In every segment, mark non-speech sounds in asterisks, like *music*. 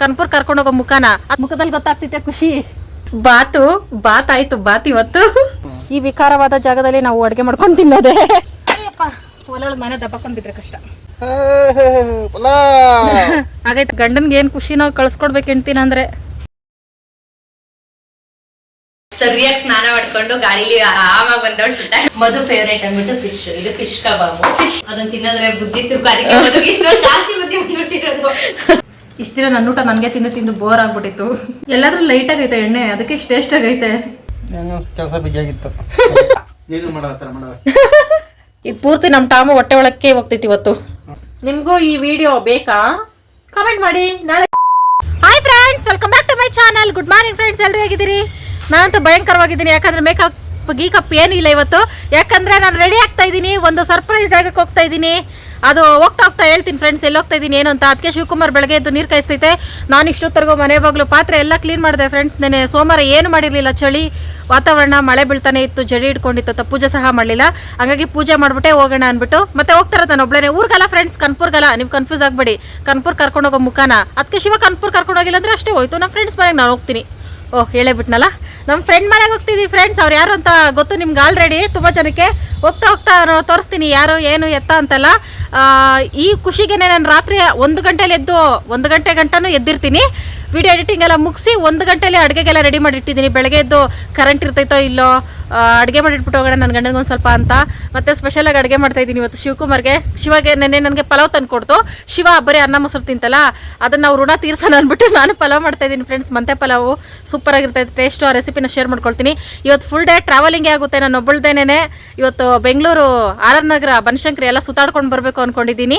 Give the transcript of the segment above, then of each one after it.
ಕನ್ಪುರ್ ಕರ್ಕೊಂಡು ಹೋಗೋ ಮುಖನ. ಅದ್ ಮುಖದಲ್ಲಿ ಗೊತ್ತಾಗ್ತಿತ್ತೆ ಖುಷಿ. ಬಾತು ಬಾತ್ ಆಯ್ತು ಬಾತ್ ಇವತ್ತು. ಈ ವಿಕಾರವಾದ ಜಾಗದಲ್ಲಿ ನಾವು ಅಡುಗೆ ಮಾಡ್ಕೊಂಡು ತಿನ್ನೋದೆ. ಮನೆ ದಬ್ಬಕೊಂಡ್ ಬಿದ್ರೆ ಕಷ್ಟ ಹಾಗೈತೆ *laughs* ಗಂಡನ್ಗೆ ಏನ್ ಖುಷಿನೋ ಕಳ್ಸ್ಕೊಡ್ಬೇಕು ಹೆಣ್ತಿನ ಅಂದ್ರೆ. ಸರಿಯಾಗಿ ಸ್ನಾನ ಮಾಡ್ಕೊಂಡು ಗಾಳಿಲಿ ಆರಾಮಾಗಿ ಬಂದವಳು ಸುತ್ತ ಮಧು ಫೇವ್ರೇಟ್ ಅಂದ್ಬಿಟ್ಟು ಫಿಶ್ ಇದು ಫಿಶ್ ಕಬಾಬು. ಫಿಶ್ ಅದನ್ನ ತಿನ್ನೋದ್ರೆ ಬುದ್ಧಿ ಚುರುಕು ಅದಕ್ಕೆ ಜಾಸ್ತಿ ಬುದ್ಧಿ ಬಂದ್ಬಿಟ್ಟಿರೋದು. ಇಷ್ಟ ದಿನ ನನ್ನ ಊಟ ನನಗೆ ತಿಂದು ತಿಂದು ಬೋರ್ ಆಗ್ಬಿಟ್ಟಿತ್ತು. ಎಲ್ಲಾದ್ರೂ ಲೈಟ್ ಆಗೈತೆ ಎಣ್ಣೆ ಅದಕ್ಕೆ ಇಷ್ಟು ಟೇಸ್ಟ್ ಆಗೈತೆ. ಕೆಲಸ ಬಿಗಿಯಾಗಿತ್ತು ಏನು *laughs* ಮಾಡತ್ತಾರ ಮಾಡವ ಇದು ಪೂರ್ತಿ ನಮ್ಮ ಟಾಮು ಹೊಟ್ಟೆ ಒಳಕ್ಕೆ ಹೋಗ್ತೈತಿ ಇವತ್ತು. ನಿಮಗೂ ಈ ವಿಡಿಯೋ ಬೇಕಾ? ಕಮೆಂಟ್ ಮಾಡಿ ನಾಳೆ hi friends welcome back to my channel good morning friends ಎಲ್ಲರೂ ಹೇಗಿದ್ದೀರಿ? ನಾನಂತೂ ಭಯಂಕರವಾಗಿದ್ದೀನಿ ಯಾಕಂದ್ರೆ ಮೇಕಪ್ ಗೀಕಪ್ ಏನಿಲ್ಲ ಇವತ್ತು. ಯಾಕಂದ್ರೆ ನಾನು ರೆಡಿ ಆಗ್ತಾ ಇದ್ದೀನಿ ಒಂದು ಸರ್ಪ್ರೈಸ್ ಆಗಕ್ಕೆ ಹೋಗ್ತಾ ಇದ್ದೀನಿ. ಅದು ಹೋಗ್ತಾ ಹೋಗ್ತಾ ಹೇಳ್ತೀನಿ ಫ್ರೆಂಡ್ಸ್ ಎಲ್ಲಿ ಹೋಗ್ತಾ ಇದ್ದೀನಿ ಏನು ಅಂತ? ಅದಕ್ಕೆ ಶಿವಕುಮಾರ್ ಬೆಳಗ್ಗೆ ಎದ್ದು ನೀರು ಕಾಯಿಸ್ತೈತೆ ನಾನು ಇಷ್ಟೊತ್ತರೆಗೂ ಮನೆ ಬಾಗ್ಲು ಪಾತ್ರೆ ಎಲ್ಲ ಕ್ಲೀನ್ ಮಾಡಿದೆ ಫ್ರೆಂಡ್ಸ್ ನೆನೆ ಸೋಮವಾರ ಏನು ಮಾಡಿರಲಿಲ್ಲ, ಚಳಿ, ವಾತಾವರಣ, ಮಳೆ ಬೀಳ್ತಾನೆ ಇತ್ತು, ಜಡಿ ಇಟ್ಕೊಂಡಿತ್ತು ಅಂತ ಪೂಜೆ ಸಹ ಮಾಡಲಿಲ್ಲ. ಹಾಗಾಗಿ ಪೂಜೆ ಮಾಡಿಬಿಟ್ಟೆ, ಹೋಗೋಣ ಅಂದ್ಬಿಟ್ಟು. ಮತ್ತೆ ಹೋಗ್ತಾರೆ ನಾನು ಒಬ್ಳೇನೆ. ಊರ್ಗಲ್ಲ ಫ್ರೆಂಡ್ಸ್ ಕನ್ಪುರ್ಗಲ್ಲ. ನೀವು ಕನ್ಫ್ಯೂಸ್ ಆಗಬೇಡಿ. ಕನ್ಪುರ್ ಕರ್ಕೊಂಡು ಹೋಗೋ ಮುಖಾನ. ಅದಕ್ಕೆ ಶಿವ ಕನ್ಪುರ್ ಕರ್ಕೊಂಡು ಹೋಗಿಲ್ಲ ಅಂದ್ರೆ ಅಷ್ಟೇ ಹೋಯ್ತು. ನಮ್ಮ ಫ್ರೆಂಡ್ಸ್ ಮನೆಗೆ ನಾನು ಹೋಗ್ತೀನಿ. ಓಹ್ ಹೇಳೇ ಬಿಟ್ನಲ್ಲ? ನಮ್ಮ ಫ್ರೆಂಡ್ ಮನೆಗೆ ಹೋಗ್ತಿದ್ದೀವಿ ಫ್ರೆಂಡ್ಸ್ ಅವ್ರು ಯಾರು ಅಂತ ಗೊತ್ತು ನಿಮ್ಗೆ ಆಲ್ರೆಡಿ ತುಂಬ ಜನಕ್ಕೆ ಹೋಗ್ತಾ ಹೋಗ್ತಾ ತೋರಿಸ್ತೀನಿ ಯಾರು, ಏನು, ಎತ್ತ ಅಂತೆಲ್ಲ. ಈ ಖುಷಿಗೆ ನಾನು ರಾತ್ರಿ ಒಂದು ಗಂಟೆಲಿ ಎದ್ದು, ಒಂದು ಗಂಟೆ ಗಂಟನೂ ಎದ್ದಿರ್ತೀನಿ. ವಿಡಿಯೋ ಎಡಿಟಿಂಗ್ ಎಲ್ಲ ಮುಗಿಸಿ ಒಂದು ಗಂಟೆಲಿ ಅಡುಗೆಗೆಲ್ಲ ರೆಡಿ ಮಾಡಿಟ್ಟಿದ್ದೀನಿ. ಬೆಳಗ್ಗೆ ಎದ್ದು ಕರೆಂಟ್ ಇರ್ತೈತೋ ಇಲ್ಲೋ ಅಡುಗೆ ಮಾಡಿಟ್ಬಿಟ್ಟು ಹೋಗೋಣ ನನ್ನ ಗಂಡನಿಗೆ ಒಂದು ಸ್ವಲ್ಪ ಅಂತ. ಮತ್ತೆ ಸ್ಪೆಷಲಾಗಿ ಅಡುಗೆ ಮಾಡ್ತಾ ಇದ್ದೀನಿ ಇವತ್ತು ಶಿವಕುಮಾರ್ಗೆ. ಶಿವಗೆ ನೆನ್ನೆ ನನಗೆ ಪಲಾವ್ ತಂದು ಕೊಡ್ತು. ಶಿವ ಬರೀ ಅನ್ನ ಮೊಸರು ತಿಂತಲ್ಲ, ಅದನ್ನು ನಾವು ಋಣ ತೀರ್ಸೋಣ ಅಂದ್ಬಿಟ್ಟು ನಾನು ಪಲಾವ್ ಮಾಡ್ತಾ ಇದ್ದೀನಿ ಫ್ರೆಂಡ್ಸ್ ಮಂತೆ ಪಲಾವು ಸೂಪರ್ ಆಗಿರ್ತೈತೆ ಟೇಸ್ಟು ಆ ರೆಸಿಪಿನ ಶೇರ್ ಮಾಡ್ಕೊಳ್ತೀನಿ. ಇವತ್ತು ಫುಲ್ ಡೇ ಟ್ರಾವೆಲಿಂಗೇ ಆಗುತ್ತೆ, ನಾನು ಒಬ್ಬಳ್ದೇನೆ ಇವತ್ತು ಬೆಂಗಳೂರು ಆರ್ ಆರ್ ನಗರ, ಬನಶಂಕರಿ ಎಲ್ಲ ಸುತ್ತಾಡ್ಕೊಂಡು ಬರಬೇಕು ಅಂದ್ಕೊಂಡಿದ್ದೀನಿ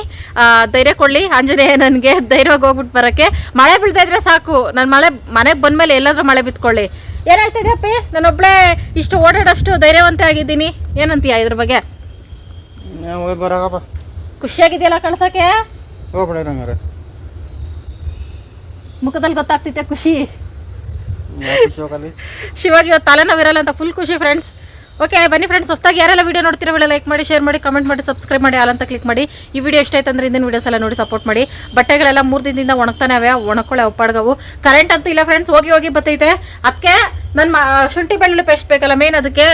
ಧೈರ್ಯ ಕೊಡಲಿ, ಆಂಜನೇಯ ನನಗೆ, ಧೈರ್ಯವಾಗಿ ಹೋಗ್ಬಿಟ್ಟು ಬರೋಕ್ಕೆ. ಮಳೆ ಬೀಳ್ತಾ ಇದ್ರೆ ಸಾಕು. ನಾನು ಮಳೆ, ಮನೆಗೆ ಬಂದಮೇಲೆ ಎಲ್ಲಾದರೂ ಮಳೆ ಬಿತ್ಕೊಳ್ಳಿ. ಏನು ನಾನು ನಾನೊಬ್ಳೆ ಇಷ್ಟು ಓಡಾಡೋಷ್ಟು ಧೈರ್ಯವಂತ ಆಗಿದ್ದೀನಿ ಏನಂತೀಯ ಇದ್ರ ಬಗ್ಗೆ? ಬರೋಗಪ್ಪ. ಖುಷಿಯಾಗಿದೆಯಲ್ಲ ಕಳ್ಸೋಕ್ಕೆ? ಹೋಗ್ಬಿಡ ಹಂಗಾರೆ ಮುಖದಲ್ಲಿ ಗೊತ್ತಾಗ್ತಿತ್ತೆ ಖುಷಿ. ಶಿವಾಗಿ ಶಿವಾಗ ಇವತ್ತು ತಲೆನೋವಿರಲ್ಲ ಅಂತ ಫುಲ್ ಖುಷಿ ಫ್ರೆಂಡ್ಸ್ ಓಕೆ ಬನ್ನಿ ಫ್ರೆಂಡ್ಸ್ ಹೊಸದಾಗಿ ಯಾರೆಲ್ಲ ವಿಡಿಯೋ ನೋಡ್ತೀರ ಅವೆಲ್ಲ ಲೈಕ್ ಮಾಡಿ ಶೇರ್ ಮಾಡಿ ಕಮೆಂಟ್ ಮಾಡಿ ಸಬ್ಸ್ಕ್ರೈಬ್ ಮಾಡಿ ಅಂತ ಕ್ಲಿಕ್ ಮಾಡಿ. ಈ ವಿಡಿಯೋ ಇಷ್ಟ ಆಯ್ತು ಅಂದ್ರೆ ಹಿಂದಿನ ವಿಡಿಯೋಸ್ ಎಲ್ಲ ನೋಡಿ ಸಪೋರ್ಟ್ ಮಾಡಿ. ಬಟ್ಟೆಗಳೆಲ್ಲ ಮೂರು ದಿನದಿಂದ ಒಣಗ್ತಾನೆ ಅವೆ ಒಣಕೊಳ್ಳೆ ಒಪ್ಪಾಡ್ಗವು. ಕರೆಂಟ್ ಅಂತೂ ಇಲ್ಲ ಫ್ರೆಂಡ್ಸ್ ಹೋಗಿ ಹೋಗಿ ಬತ್ತೈತೆ ಅದಕ್ಕೆ ನನ್ನ ಶುಂಠಿ ಬೆಳ್ಳುಳ್ಳಿ ಪೇಸ್ಟ್ ಬೇಕಲ್ಲ ಮೇನ್ ಅದಕ್ಕೆ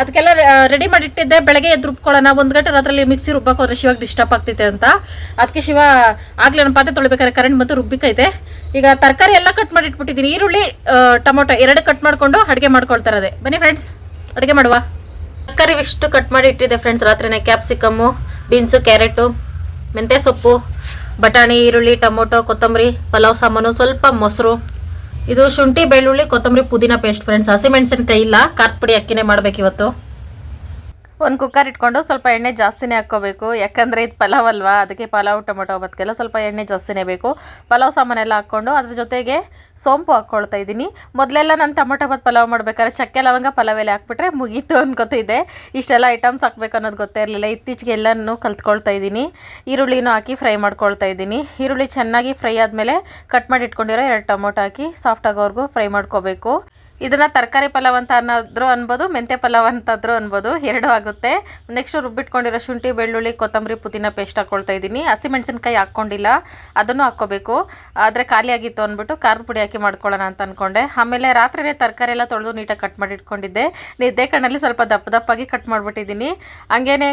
ಅದಕ್ಕೆಲ್ಲ ರೆಡಿ ಮಾಡಿ ಇಟ್ಟಿದ್ದೆ, ಬೆಳಗ್ಗೆ ಎದ್ದು ರುಬ್ಕೊಳ್ಳೋಣ. ಒಂದು ಗಂಟೆ ಅದರಲ್ಲಿ ಮಿಕ್ಸಿ ರುಬ್ಬಕ್ಕೆ ಶಿವಾಗ ಡಿಸ್ಟರ್ಬ್ ಆಗ್ತೈತೆ ಅಂತ. ಅದಕ್ಕೆ ಶಿವ, ಆಗ್ಲೇ ನನ್ನ ಪಾತ್ರೆ ತೊಳಿಬೇಕಾದ್ರೆ ಕರೆಂಟ್ ಬಂತು, ರುಬ್ಬಿಕೈತೆ. ಈಗ ತರಕಾರಿ ಎಲ್ಲ ಕಟ್ ಮಾಡಿ ಇಟ್ಬಿಟ್ಟಿದ್ದೀನಿ. ಈರುಳ್ಳಿ ಟೊಮೊಟೊ ಎರಡು ಕಟ್ ಮಾಡಿಕೊಂಡು ಅಡುಗೆ ಮಾಡ್ಕೊಳ್ತಾರೆ ಬನ್ನಿ ಫ್ರೆಂಡ್ಸ್ ಅಡುಗೆ ಮಾಡುವ? ತರಕಾರಿ ಇಷ್ಟು ಕಟ್ ಮಾಡಿ ಇಟ್ಟಿದೆ ಫ್ರೆಂಡ್ಸ್ ರಾತ್ರಿನೇ ಕ್ಯಾಪ್ಸಿಕಮ್ಮು ಬೀನ್ಸು ಕ್ಯಾರೆಟು ಮೆಂತ್ಯ ಸೊಪ್ಪು, ಬಟಾಣಿ, ಈರುಳ್ಳಿ, ಟೊಮೊಟೊ, ಕೊತ್ತಂಬರಿ, ಪಲಾವ್ ಸಾಮಾನು ಸ್ವಲ್ಪ ಮೊಸರು. ಇದು ಶುಂಠಿ, ಬೆಳ್ಳುಳ್ಳಿ, ಕೊತ್ತಂಬರಿ, ಪುದೀನ ಪೇಸ್ಟ್ ಫ್ರೆಂಡ್ಸ್ ಹಸಿಮೆಣಸಿನಕಾಯಿ ಇಲ್ಲ, ಖಾರದ ಪುಡಿ ಅಕ್ಕಿನೇ ಮಾಡ್ಬೇಕು ಇವತ್ತು. ಒಂದು ಕುಕ್ಕರ್ ಇಟ್ಕೊಂಡು ಸ್ವಲ್ಪ ಎಣ್ಣೆ ಜಾಸ್ತಿನೇ ಹಾಕ್ಕೋಬೇಕು. ಯಾಕಂದರೆ ಇದು ಪಲಾವ್ ಅಲ್ವಾ? ಅದಕ್ಕೆ ಪಲಾವ್, ಟೊಮೊಟೊ ಬದಕೆಲ್ಲ ಸ್ವಲ್ಪ ಎಣ್ಣೆ ಜಾಸ್ತಿನೇ ಬೇಕು. ಪಲಾವ್ ಸಾಮಾನೆಲ್ಲ ಹಾಕ್ಕೊಂಡು ಅದ್ರ ಜೊತೆಗೆ ಸೋಂಪು ಹಾಕ್ಕೊಳ್ತಾ ಇದ್ದೀನಿ. ಮೊದಲೆಲ್ಲ ನಾನು ಟೊಮೊಟೊ ಬತ್ ಪಲಾವ್ ಮಾಡ್ಬೇಕಾದ್ರೆ ಚಕ್ಕೆ, ಲವಂಗ ಪಲಾವ್ ಎಲೆ ಹಾಕ್ಬಿಟ್ರೆ ಮುಗೀತು ಅನ್ಕೋತಿದ್ದೆ. ಇಷ್ಟೆಲ್ಲ ಐಟಮ್ಸ್ ಹಾಕ್ಬೇಕು ಅನ್ನೋದು ಗೊತ್ತೇ ಇರಲಿಲ್ಲ. ಇತ್ತೀಚೆಗೆ ಎಲ್ಲನೂ ಕಲ್ತ್ಕೊಳ್ತಾ ಇದ್ದೀನಿ. ಈರುಳ್ಳಿನೂ ಹಾಕಿ ಫ್ರೈ ಮಾಡ್ಕೊಳ್ತಾ ಇದ್ದೀನಿ. ಈರುಳ್ಳಿ ಚೆನ್ನಾಗಿ ಫ್ರೈ ಆದಮೇಲೆ ಕಟ್ ಮಾಡಿ ಇಟ್ಕೊಂಡಿರೋ ಎರಡು ಟೊಮೊಟೊ ಹಾಕಿ ಸಾಫ್ಟ್ ಆಗೋವರೆಗೂ ಫ್ರೈ ಮಾಡ್ಕೋಬೇಕು. ಇದನ್ನ ತರಕಾರಿ ಪಲಾವ್ ಅಂತ ಅನ್ನೋದ್ರು ಅನ್ಬೋದು ಮೆಂತೆ ಪಲಾವ್ ಅಂತಾದ್ರೂ ಅನ್ಬೋದು, ಎರಡೂ ಆಗುತ್ತೆ. ನೆಕ್ಸ್ಟ್ ರುಬ್ಬಿಟ್ಕೊಂಡಿರೋ ಶುಂಠಿ, ಬೆಳ್ಳುಳ್ಳಿ, ಕೊತ್ತಂಬರಿ, ಪುದೀನ ಪೇಸ್ಟ್ ಹಾಕ್ಕೊಳ್ತಾ ಇದ್ದೀನಿ. ಹಸಿಮೆಣಸಿನ್ಕಾಯಿ ಹಾಕ್ಕೊಂಡಿಲ್ಲ, ಅದನ್ನು ಹಾಕ್ಕೋಬೇಕು. ಆದರೆ ಖಾಲಿಯಾಗಿತ್ತು ಅಂದ್ಬಿಟ್ಟು ಖಾರದ ಪುಡಿ ಹಾಕಿ ಮಾಡ್ಕೊಳ್ಳೋಣ ಅಂತ ಅಂದ್ಕೊಂಡೆ ಆಮೇಲೆ ರಾತ್ರಿನೇ ತರಕಾರಿ ಎಲ್ಲ ತೊಳೆದು ನೀಟಾಗಿ ಕಟ್ ಮಾಡಿ ಇಟ್ಕೊಂಡಿದ್ದೆ. ನಿದ್ದೆ ಕಣ್ಣಲ್ಲಿ ಸ್ವಲ್ಪ ದಪ್ಪ ದಪ್ಪಾಗಿ ಕಟ್ ಮಾಡಿಬಿಟ್ಟಿದ್ದೀನಿ. ಹಂಗೇನೆ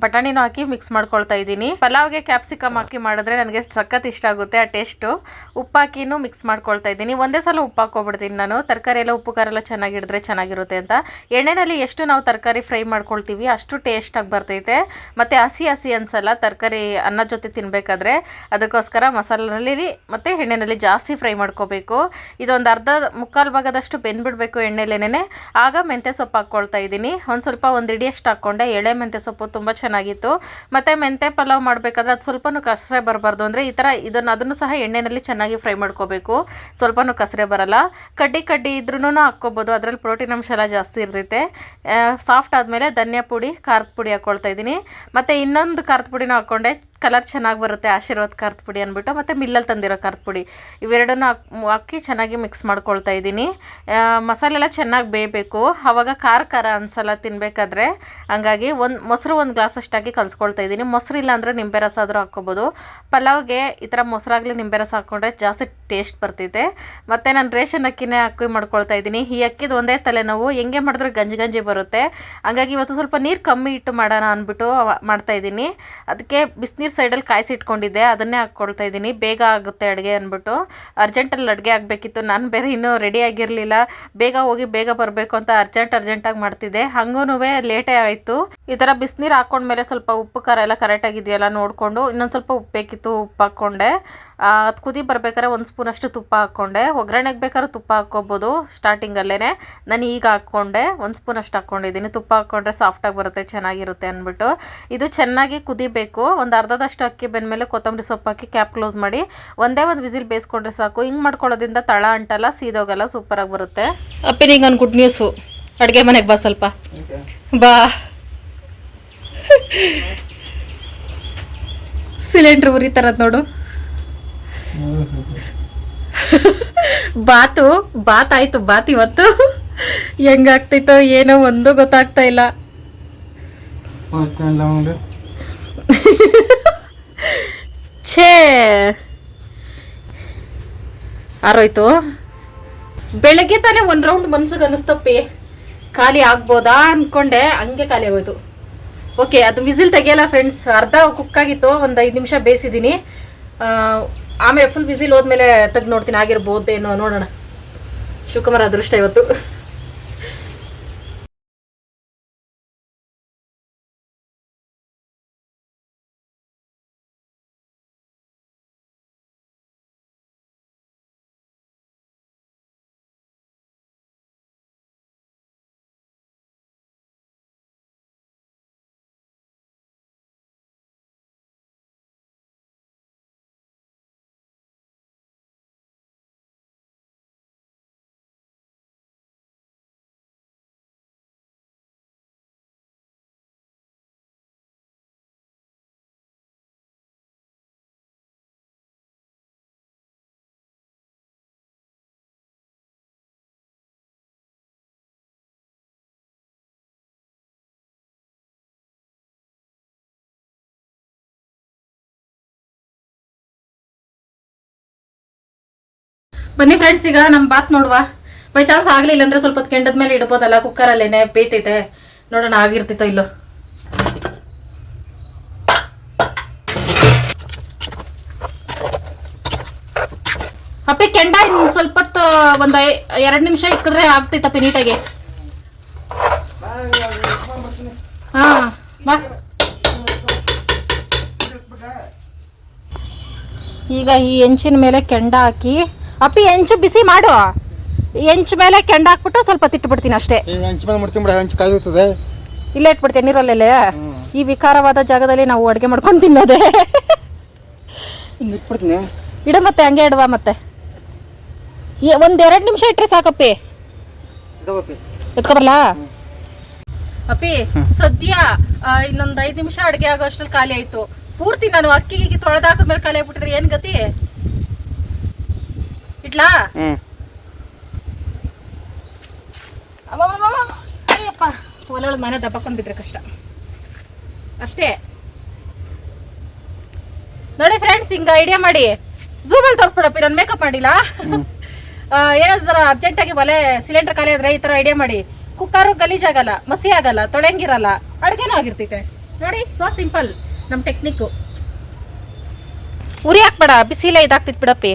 ಬಟಾಣಿನೂ ಹಾಕಿ ಮಿಕ್ಸ್ ಮಾಡ್ಕೊಳ್ತಾ ಇದ್ದೀನಿ. ಪಲಾವ್ಗೆ ಕ್ಯಾಪ್ಸಿಕಮ್ ಹಾಕಿ ಮಾಡಿದ್ರೆ ನನಗೆ ಸಖತ್ ಇಷ್ಟ ಆಗುತ್ತೆ ಆ ಟೇಸ್ಟು ಉಪ್ಪು ಹಾಕಿನೂ ಮಿಕ್ಸ್ ಮಾಡ್ಕೊಳ್ತಾ ಇದ್ದೀನಿ. ಒಂದೇ ಸಲ ಉಪ್ಪು ಹಾಕ್ಕೊಬಿಡ್ತೀನಿ ನಾನು. ತರಕಾರಿ ಎಲ್ಲ, ಉಪ್ಪು, ಖಾರ ಎಲ್ಲ ಚೆನ್ನಾಗಿ ಹಿಡಿದ್ರೆ ಚೆನ್ನಾಗಿರುತ್ತೆ ಅಂತ. ಎಣ್ಣೆನಲ್ಲಿ ಎಷ್ಟು ನಾವು ತರಕಾರಿ ಫ್ರೈ ಮಾಡ್ಕೊಳ್ತೀವಿ ಅಷ್ಟು ಟೇಸ್ಟಾಗಿ ಬರ್ತೈತೆ. ಮತ್ತು ಹಸಿ ಹಸಿ ಅನ್ಸಲ್ಲ, ತರಕಾರಿ ಅನ್ನ ಜೊತೆ ತಿನ್ನಬೇಕಾದ್ರೆ ಅದಕ್ಕೋಸ್ಕರ ಮಸಾಲೆನಲ್ಲಿ ಮತ್ತು ಎಣ್ಣೆನಲ್ಲಿ ಜಾಸ್ತಿ ಫ್ರೈ ಮಾಡ್ಕೋಬೇಕು. ಇದೊಂದು ಅರ್ಧ ಮುಕ್ಕಾಲು ಭಾಗದಷ್ಟು ಬೆಂದ್ಬಿಡಬೇಕು ಎಣ್ಣೆಲೇನೆ ಆಗ ಮೆಂತ್ಯ ಸೊಪ್ಪು ಹಾಕ್ಕೊಳ್ತಾ ಇದ್ದೀನಿ. ಒಂದು ಸ್ವಲ್ಪ ಒಂದು ಇಡಿಯಷ್ಟು ಹಾಕ್ಕೊಂಡೆ. ಎಳೆ ಮೆಂತ್ಯ ಸೊಪ್ಪು ತುಂಬ ಚೆನ್ನಾಗಿತ್ತು. ಮತ್ತು ಮೆಂತೆ ಪಲಾವ್ ಮಾಡಬೇಕಾದ್ರೆ ಅದು ಸ್ವಲ್ಪನೂ ಕಸರೆ ಬರಬಾರ್ದು. ಅಂದರೆ ಈ ಥರ ಇದನ್ನು ಅದನ್ನು ಸಹ ಎಣ್ಣೆಯಲ್ಲಿ ಚೆನ್ನಾಗಿ ಫ್ರೈ ಮಾಡ್ಕೋಬೇಕು. ಸ್ವಲ್ಪನೂ ಕಸರೆ ಬರಲ್ಲ. ಕಡ್ಡಿ ಕಡ್ಡಿ ಇದ್ರೂ ಹಾಕ್ಕೋಬೋದು. ಅದರಲ್ಲಿ ಪ್ರೋಟೀನ್ ಅಂಶ ಎಲ್ಲ ಜಾಸ್ತಿ ಇರ್ತೈತೆ. ಸಾಫ್ಟ್ ಆದಮೇಲೆ ಧನಿಯಾ ಪುಡಿ ಖಾರದ ಪುಡಿ ಹಾಕ್ಕೊಳ್ತಾ ಇದ್ದೀನಿ. ಮತ್ತು ಇನ್ನೊಂದು ಖಾರದ ಪುಡಿನೂ ಹಾಕ್ಕೊಂಡೆ ಕಲರ್ ಚೆನ್ನಾಗಿ ಬರುತ್ತೆ, ಆಶೀರ್ವಾದ ಖಾರದ ಪುಡಿ ಅಂದ್ಬಿಟ್ಟು ಮತ್ತು ಮಿಲ್ಲಲ್ಲಿ ತಂದಿರೋ ಖಾರದ ಪುಡಿ. ಇವೆರಡನ್ನು ಹಾಕಿ ಚೆನ್ನಾಗಿ ಮಿಕ್ಸ್ ಮಾಡ್ಕೊಳ್ತಾ ಇದ್ದೀನಿ. ಮಸಾಲೆ ಎಲ್ಲ ಚೆನ್ನಾಗಿ ಬೇಯಬೇಕು. ಆವಾಗ ಖಾರ ಖಾರ ಅನ್ಸಲ್ಲ ತಿನ್ನಬೇಕಾದ್ರೆ ಹಂಗಾಗಿ ಒಂದು ಮೊಸರು ಒಂದು ಗ್ಲಾಸ್ ಅಷ್ಟಾಗಿ ಕಲಿಸ್ಕೊಳ್ತಾ ಇದ್ದೀನಿ. ಮೊಸರು ಇಲ್ಲ ಅಂದರೆ ನಿಂಬೆ ರಸ ಆದರೂ ಹಾಕ್ಕೋಬೋದು. ಪಲಾವ್ಗೆ ಈ ಥರ ಮೊಸರಾಗಲಿ ನಿಂಬೆ ರಸ ಹಾಕ್ಕೊಂಡ್ರೆ ಜಾಸ್ತಿ ಟೇಸ್ಟ್ ಬರ್ತೈತೆ ಮತ್ತು ನಾನು ರೇಷನ್ ಅಕ್ಕಿನೇ ಅಕ್ಕಿ ಮಾಡ್ಕೊಳ್ತಾ ಇದ್ದೀನಿ. ಈ ಅಕ್ಕಿದು ಒಂದೇ ತಲೆನೋವು. ಹೆಂಗೆ ಮಾಡಿದ್ರೆ ಗಂಜಿ ಗಂಜಿ ಬರುತ್ತೆ. ಹಂಗಾಗಿ ಇವತ್ತು ಸ್ವಲ್ಪ ನೀರು ಕಮ್ಮಿ ಇಟ್ಟು ಮಾಡೋಣ ಅಂದ್ಬಿಟ್ಟು ಮಾಡ್ತಾ ಇದ್ದೀನಿ. ಅದಕ್ಕೆ ಬಿಸಿನೀರು ಸೈಡಲ್ಲಿ ಕಾಯಿಸಿ ಇಟ್ಕೊಂಡಿದ್ದೆ, ಅದನ್ನೇ ಹಾಕ್ಕೊಳ್ತಾ ಇದ್ದೀನಿ. ಬೇಗ ಆಗುತ್ತೆ ಅಡುಗೆ ಅಂದ್ಬಿಟ್ಟು. ಅರ್ಜೆಂಟಲ್ಲಿ ಅಡುಗೆ ಆಗಬೇಕಿತ್ತು, ನಾನು ಬೇರೆ ಇನ್ನೂ ರೆಡಿ ಆಗಿರಲಿಲ್ಲ. ಬೇಗ ಹೋಗಿ ಬೇಗ ಬರಬೇಕು ಅಂತ ಅರ್ಜೆಂಟ್ ಅರ್ಜೆಂಟಾಗಿ ಮಾಡ್ತಿದ್ದೆ. ಹಂಗೂ ಲೇಟೇ ಆಯಿತು. ಈ ಥರ ಬಿಸಿನೀರು ಹಾಕ್ಕೊಂಡ್ಮೇಲೆ ಸ್ವಲ್ಪ ಉಪ್ಪು ಖಾರ ಎಲ್ಲ ಕರೆಕ್ಟಾಗಿದೆಯಲ್ಲ ನೋಡಿಕೊಂಡು, ಇನ್ನೊಂದು ಸ್ವಲ್ಪ ಉಪ್ಪು ಬೇಕಿತ್ತು, ಉಪ್ಪು ಹಾಕ್ಕೊಂಡೆ ಅದು ಕುದಿ ಬರ್ಬೇಕಾದ್ರೆ ಒಂದು ಸ್ಪೂನಷ್ಟು ತುಪ್ಪ ಹಾಕ್ಕೊಂಡೆ. ಒಗ್ಗರಣೆಗೆ ಬೇಕಾದ್ರೆ ತುಪ್ಪ ಹಾಕ್ಕೊಬೋದು ಸ್ಟಾರ್ಟಿಂಗಲ್ಲೇ ನಾನು ಈಗ ಹಾಕ್ಕೊಂಡೆ ಒಂದು ಸ್ಪೂನ್ ಅಷ್ಟು ಹಾಕ್ಕೊಂಡಿದ್ದೀನಿ. ತುಪ್ಪ ಹಾಕ್ಕೊಂಡ್ರೆ ಸಾಫ್ಟಾಗಿ ಬರುತ್ತೆ ಚೆನ್ನಾಗಿರುತ್ತೆ ಅಂದ್ಬಿಟ್ಟು ಇದು ಚೆನ್ನಾಗಿ ಕುದಿಬೇಕು. ಒಂದು ಅರ್ಧದಷ್ಟು ಅಕ್ಕಿ ಬೆಂದಮೇಲೆ ಕೊತ್ತಂಬರಿ ಸೊಪ್ಪು ಹಾಕಿ ಕ್ಯಾಪ್ ಕ್ಲೋಸ್ ಮಾಡಿ. ಒಂದೇ ಒಂದು ವಿಸಿಲ್ ಬೇಯಿಸ್ಕೊಂಡ್ರೆ ಸಾಕು. ಹಿಂಗೆ ಮಾಡ್ಕೊಳ್ಳೋದ್ರಿಂದ ತಳ ಅಂಟಲ್ಲ ಸೀದೋಗಲ್ಲ ಸೂಪರಾಗಿ ಬರುತ್ತೆ. ಅಪ್ಪಿ ನೀಂಗೆ ಒಂದು ಗುಡ್ ನ್ಯೂಸು ಅಡುಗೆ ಮನೆಗೆ ಬಾ ಸ್ವಲ್ಪ. ಬಾ. ಸಿಲಿಂಡ್ರ್ ಉರಿತಾರದು ನೋಡು. *laughs* ಬಾತು ಬಾತ್ ಆಯ್ತು ಬಾತ್ ಇವತ್ತು. ಹೆಂಗಾಗ್ತೈತೋ ಏನೋ ಒಂದು ಗೊತ್ತಾಗ್ತಾ ಇಲ್ಲ. *laughs* ಛೇ. ಆರೋಯ್ತು. ಬೆಳಗ್ಗೆ ತಾನೇ ಒಂದು ರೌಂಡ್ ಮನ್ಸಿಗೆ ಅನಿಸ್ತಪ್ಪಿ ಖಾಲಿ ಆಗ್ಬೋದಾ ಅನ್ಕೊಂಡೆ ಹಂಗೆ ಖಾಲಿ ಆಗೋಯ್ತು. ಓಕೆ ಅದು ಮಿಸಿಲ್ ತೆಗಿಯಲ್ಲ ಫ್ರೆಂಡ್ಸ್ ಅರ್ಧ ಕುಕ್ ಆಗಿತ್ತು ಒಂದು ಐದು ನಿಮಿಷ ಬೇಯಿಸಿದ್ದೀನಿ ಆಮೇಲೆ ಫುಲ್ ವಿಸಿಲ್ ಹೋದ್ಮೇಲೆ ತೆಗ್ದು ನೋಡ್ತೀನಿ ಆಗಿರ್ಬೋದೇನೋ ನೋಡೋಣ. ಶಿವಕುಮಾರ್ ಅದೃಷ್ಟ ಇವತ್ತು. ಬನ್ನಿ ಫ್ರೆಂಡ್ಸ್ ಈಗ ನಮ್ಮ ಬಾತ್ ನೋಡುವ? ಬೈ ಚಾನ್ಸ್ ಆಗ್ಲಿಲ್ಲ ಅಂದ್ರೆ ಸ್ವಲ್ಪ ಕೆಂಡದ ಮೇಲೆ ಇಡ್ಬೋದಲ್ಲ ಕುಕ್ಕರಲ್ಲೇನೆ ಬೇಯ್ತೈತೆ. ನೋಡೋಣ, ಆಗಿರ್ತಿತ್ತೋ ಇಲ್ಲೋ? ಅಪ್ಪಿ, ಕೆಂಡ ಸ್ವಲ್ಪ ಹೊತ್ತು, ಒಂದು ಎರಡು ನಿಮಿಷ ಇಕ್ಕಿದ್ರೆ ಆಗ್ತೈತಪ್ಪಿ ನೀಟಾಗಿ. ಹಾ, ಬಾ. ಈಗ ಈ ಹೆಂಚಿನ ಮೇಲೆ ಕೆಂಡ ಹಾಕಿ ಅಪ್ಪಿ ಹೆಂಚು ಬಿಸಿ ಮಾಡು. ಹೆಂಚು ಮೇಲೆ ಕೆಂಡ ಹಾಕ್ಬಿಟ್ಟು ಸ್ವಲ್ಪ ತಿಟ್ಬಿಡ್ತೀನಿ ಅಷ್ಟೇ. ಹಂಚಿ ಮೇಲೆ ಮಾಡ್ತೀನಿ ಬಿಡ ಹಂಚಿ ಕಾಯ್ದಿರ್ತದೆ. ಇಲ್ಲೇ ಇಟ್ಬಿಡ್ತೀನಿ ನೀರಲ್ಲೇ ಈ ವಿಕಾರವಾದ ಜಾಗದಲ್ಲಿ ನಾವು ಅಡುಗೆ ಮಾಡ್ಕೊಂಡು ತಿನ್ನೋದೆ. ಇಟ್ಬಿಡ್ತೀನಿ. ಇಡು ಮತ್ತೆ ಹಂಗೆ ಇಡುವ ಮತ್ತೆ. ಏ- ಒಂದ್ ಎರಡು ನಿಮಿಷ ಇಟ್ಟರೆ ಸಾಕಪ್ಪಿ ಎತ್ಕೊಬರಲ್ಲ ಎತ್ಕೊಬರ್ಲಾ? ಅಪ್ಪಿ ಸದ್ಯ ಇನ್ನೊಂದು ಐದ್ ನಿಮಿಷ ಅಡುಗೆ ಆಗೋ ಅಷ್ಟ್ರಲ್ಲಿ ಖಾಲಿ ಆಯ್ತು. ಪೂರ್ತಿ ನಾನು ಅಕ್ಕಿ ತೊಳೆದಾಕದ ಮೇಲೆ ಖಾಲಿ ಆಗ್ಬಿಟ್ಟಿದ್ರೆ ಏನ್ ಗತಿ? ಅಬ್ಬಬ್ಬಬ್ಬಬ್ಬ. ಅಯ್ಯಪ್ಪ. ಒಲೆಯೊಳಗೆ ಮನೆ ದಬ್ಬಕೊಂಡ್ ಬಿದ್ರೆ ಕಷ್ಟ. ಅಷ್ಟೇ. ನೋಡಿ ಫ್ರೆಂಡ್ಸ್ ಹಿಂಗ ಐಡಿಯಾ ಮಾಡಿ ಝೂಮಲ್ಲಿ ತೋರಿಸ್ಬಿಡಪ್ಪ ನಾನು ಮೇಕಪ್ ಮಾಡಿಲ್ಲ. ಆ, ಅರ್ಜೆಂಟ್ ಆಗಿ ಒಲೆ ಸಿಲಿಂಡರ್ ಖಾಲಿ ಆದ್ರೆ ಈ ತರ ಐಡಿಯಾ ಮಾಡಿ. ಕುಕ್ಕರು ಗಲೀಜಾಗಲ್ಲ ಮಸಿ ಆಗಲ್ಲ ತೊಳೆಂಗಿರಲ್ಲ ಅಡುಗೆನೂ ಆಗಿರ್ತೈತೆ. ನೋಡಿ ಸೋ ಸಿಂಪಲ್ ನಮ್ಮ ಟೆಕ್ನಿಕ್ ಉರಿ ಹಾಕ್ಬೇಡ ಬಿಸಿಲೇ ಇದಾಗ್ತಿತ್ತು ಬಿಡಪ್ಪಿ.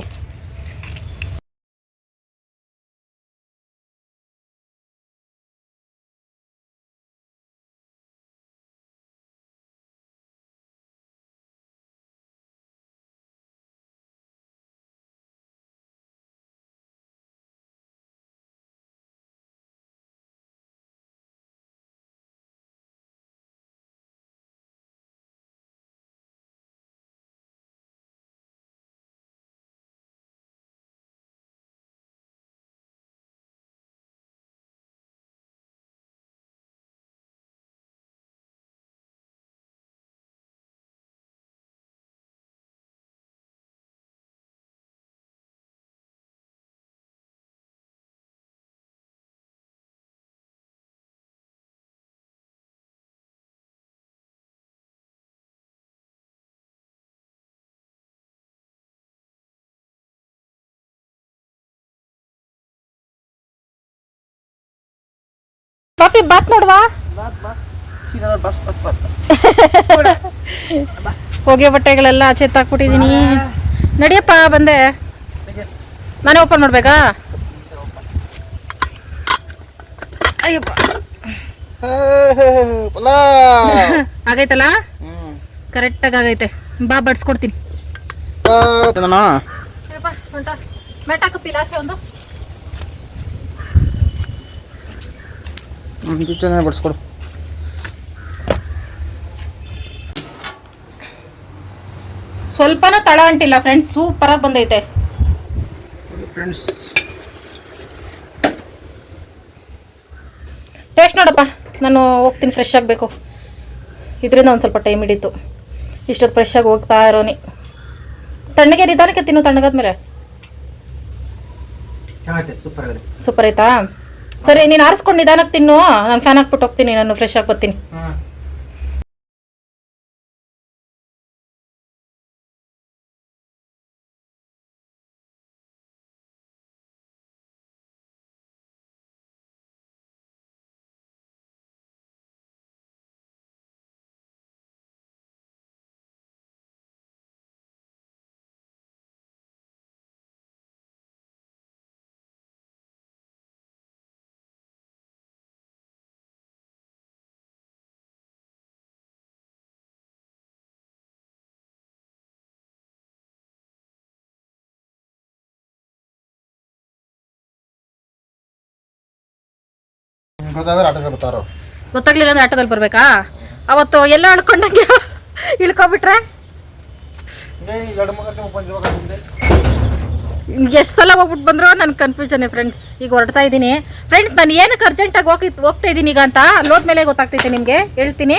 ಗೋಪಿ ಬಾತ್ ನೋಡ್ವಾ? ಹೋಗಿ ಬಟ್ಟೆಗಳೆಲ್ಲ ಆಚೆ ನಡಿಯಪ್ಪ ಬಂದೆ. ನಾನೇ ಓಪನ್ ಮಾಡ್ಬೇಕಾ? ಅಯ್ಯಪ್ಪ. ಆಗೈತಲ್ಲ? ಕರೆಕ್ಟ್ ಕರೆಕ್ಟಾಗಿ ಆಗೈತೆ. ಬಾ ಬಡ್ಸ್ಕೊಡ್ತೀನಿ. ಸೊಂಟ? ಪಿಲಾಚೆ ಒಂದು. ಚೆನ್ನಾಗಿ ಬಡಿಸ್ಕೊಡು. ಸ್ವಲ್ಪನೂ ತಳ ಅಂಟಿಲ್ಲ ಫ್ರೆಂಡ್ಸ್ ಸೂಪರಾಗಿ ಬಂದೈತೆ. ಫ್ರೆಂಡ್ಸ್ ಟೇಸ್ಟ್ ನೋಡಪ್ಪ ನಾನು ಹೋಗ್ತೀನಿ ಫ್ರೆಶ್ ಆಗಬೇಕು. ಇದರಿಂದ ಒಂದು ಸ್ವಲ್ಪ ಟೈಮ್ ಹಿಡೀತು. ಇಷ್ಟೊತ್ತು ಫ್ರೆಶ್ ಆಗಿ ಹೋಗ್ತಾ ಇರೋನಿ. ತಣ್ಣಗೆ ನಿಧಾನಕ್ಕೆ ತಿನ್ನು ತಣ್ಣಗಾದ್ಮೇಲೆ? ಸೂಪರ್ ಸೂಪರ್ ಆಯ್ತಾ? ಸರಿ ನೀನು ಆರಿಸ್ಕೊಂಡು ನಿಧಾನಕ್ಕೆ ತಿನ್ನು. ನಾನು ಫ್ಯಾನ್ ಹಾಕ್ಬಿಟ್ಟು ಹೋಗ್ತೀನಿ ನಾನು ಫ್ರೆಶ್ ಆಗಿ ಬರ್ತೀನಿ. ಗೊತ್ತಾದ್ರೆ ಆಟೋಗೆ ಬರ್ತಾರೋ ಗೊತ್ತಾಗ್ಲಿಲ್ಲ ಅಂದ್ರೆ ಆಟೋದಲ್ಲಿ ಬರಬೇಕಾ? ಅವತ್ತು ಎಲ್ಲ ಅಳ್ಕೊಂಡಂಗೆ *laughs* ಇಳ್ಕೊಬಿಟ್ರೆ? ಎಷ್ಟು ಸಲ ಹೋಗ್ಬಿಟ್ಟು ಬಂದ್ರು ನನ್ ಕನ್ಫ್ಯೂಷನ್ ಫ್ರೆಂಡ್ಸ್ ಈಗ ಹೊರಡ್ತಾ ಇದ್ದೀನಿ. ಫ್ರೆಂಡ್ಸ್ ನಾನು ಏನಕ್ಕೆ ಅರ್ಜೆಂಟಾಗಿ ಹೋಗಿ ಹೋಗ್ತಾ ಇದ್ದೀನಿ ಈಗ ಅಂತ? ಲೋದ್ ಮೇಲೆ ಗೊತ್ತಾಗ್ತೈತೆ ನಿಮಗೆ. ಹೇಳ್ತೀನಿ.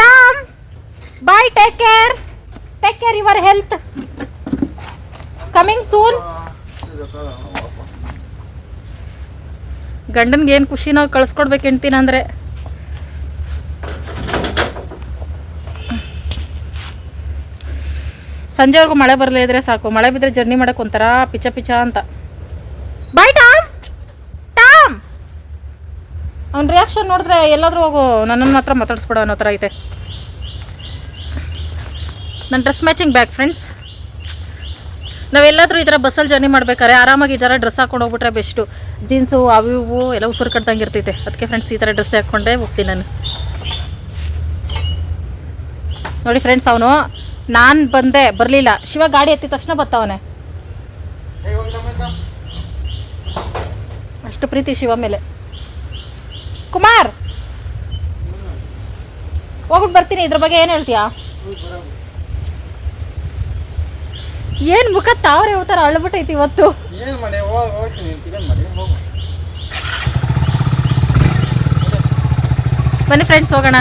Tom bye take care take care your health coming soon ಗಂಡನ್ಗೆ ಏನು ಖುಷಿನೋ ಕಳ್ಸ್ಕೊಡ್ಬೇಕು ಹೆಣ್ತೀನಿ ಅಂದರೆ. ಸಂಜೆವರೆಗೂ ಮಳೆ ಬರಲೇ ಇದ್ರೆ ಸಾಕು. ಮಳೆ ಬಿದ್ದರೆ ಜರ್ನಿ ಮಾಡೋಕೆ ಒಂಥರ ಪಿಚ ಪಿಚ ಅಂತ. ಬಾಯ್ ಟಾಮ್ ಟಾಮ್ ಅವ್ನ ರಿಯಾಕ್ಷನ್ ನೋಡಿದ್ರೆ ಎಲ್ಲಾದರೂ ಹೋಗು. ನನ್ನನ್ನು ಮಾತ್ರ ಮಾತಾಡಿಸ್ಬಿಡೋ ಅನ್ನೋ ಥರ ಐತೆ. ನನ್ನ ಡ್ರೆಸ್ ಮ್ಯಾಚಿಂಗ್ ಬ್ಯಾಗ್ ಫ್ರೆಂಡ್ಸ್ ನಾವೆಲ್ಲಾದರೂ ಈ ಥರ ಬಸ್ಸಲ್ಲಿ ಜರ್ನಿ ಮಾಡ್ಬೇಕಾದ್ರೆ ಆರಾಮಾಗಿ ಈ ಥರ ಡ್ರೆಸ್ ಹಾಕೊಂಡು ಹೋಗ್ಬಿಟ್ರೆ ಬೆಸ್ಟು ಜೀನ್ಸು ಅವು ಇವು ಎಲ್ಲ ಉಸಿರು ಕಟ್ದಂಗೆ ಇರ್ತೈತೆ ಅದಕ್ಕೆ ಫ್ರೆಂಡ್ಸ್ ಈ ಥರ ಡ್ರೆಸ್ ಹಾಕ್ಕೊಂಡೇ ಹೋಗ್ತೀನಿ ನಾನು. ನೋಡಿ ಫ್ರೆಂಡ್ಸ್ ಅವನು, ನಾನು ಬಂದೆ, ಬರಲಿಲ್ಲ. ಶಿವ ಗಾಡಿ ಎತ್ತಿದ ತಕ್ಷಣ ಬರ್ತಾವನೆ ಅಷ್ಟು ಪ್ರೀತಿ ಶಿವ ಮೇಲೆ. ಕುಮಾರ್! ಹೋಗ್ಬಿಟ್ಟು ಬರ್ತೀನಿ, ಇದ್ರ ಬಗ್ಗೆ ಏನು ಹೇಳ್ತೀಯಾ? ಏನು ಮುಖ ತಾವ್ರೆ ಹೋಗ್ತಾರ ಅಳ್ಬಿಟ್ಟೈತಿ ಇವತ್ತು? ಏನು ಮಾಡಿ ಹೋಗಿ ಹೋಗ್ತೀನಿ. ಏನು ಮಾಡಿ ಹೋಗು. ಬನ್ನಿ ಫ್ರೆಂಡ್ಸ್ ಹೋಗೋಣ.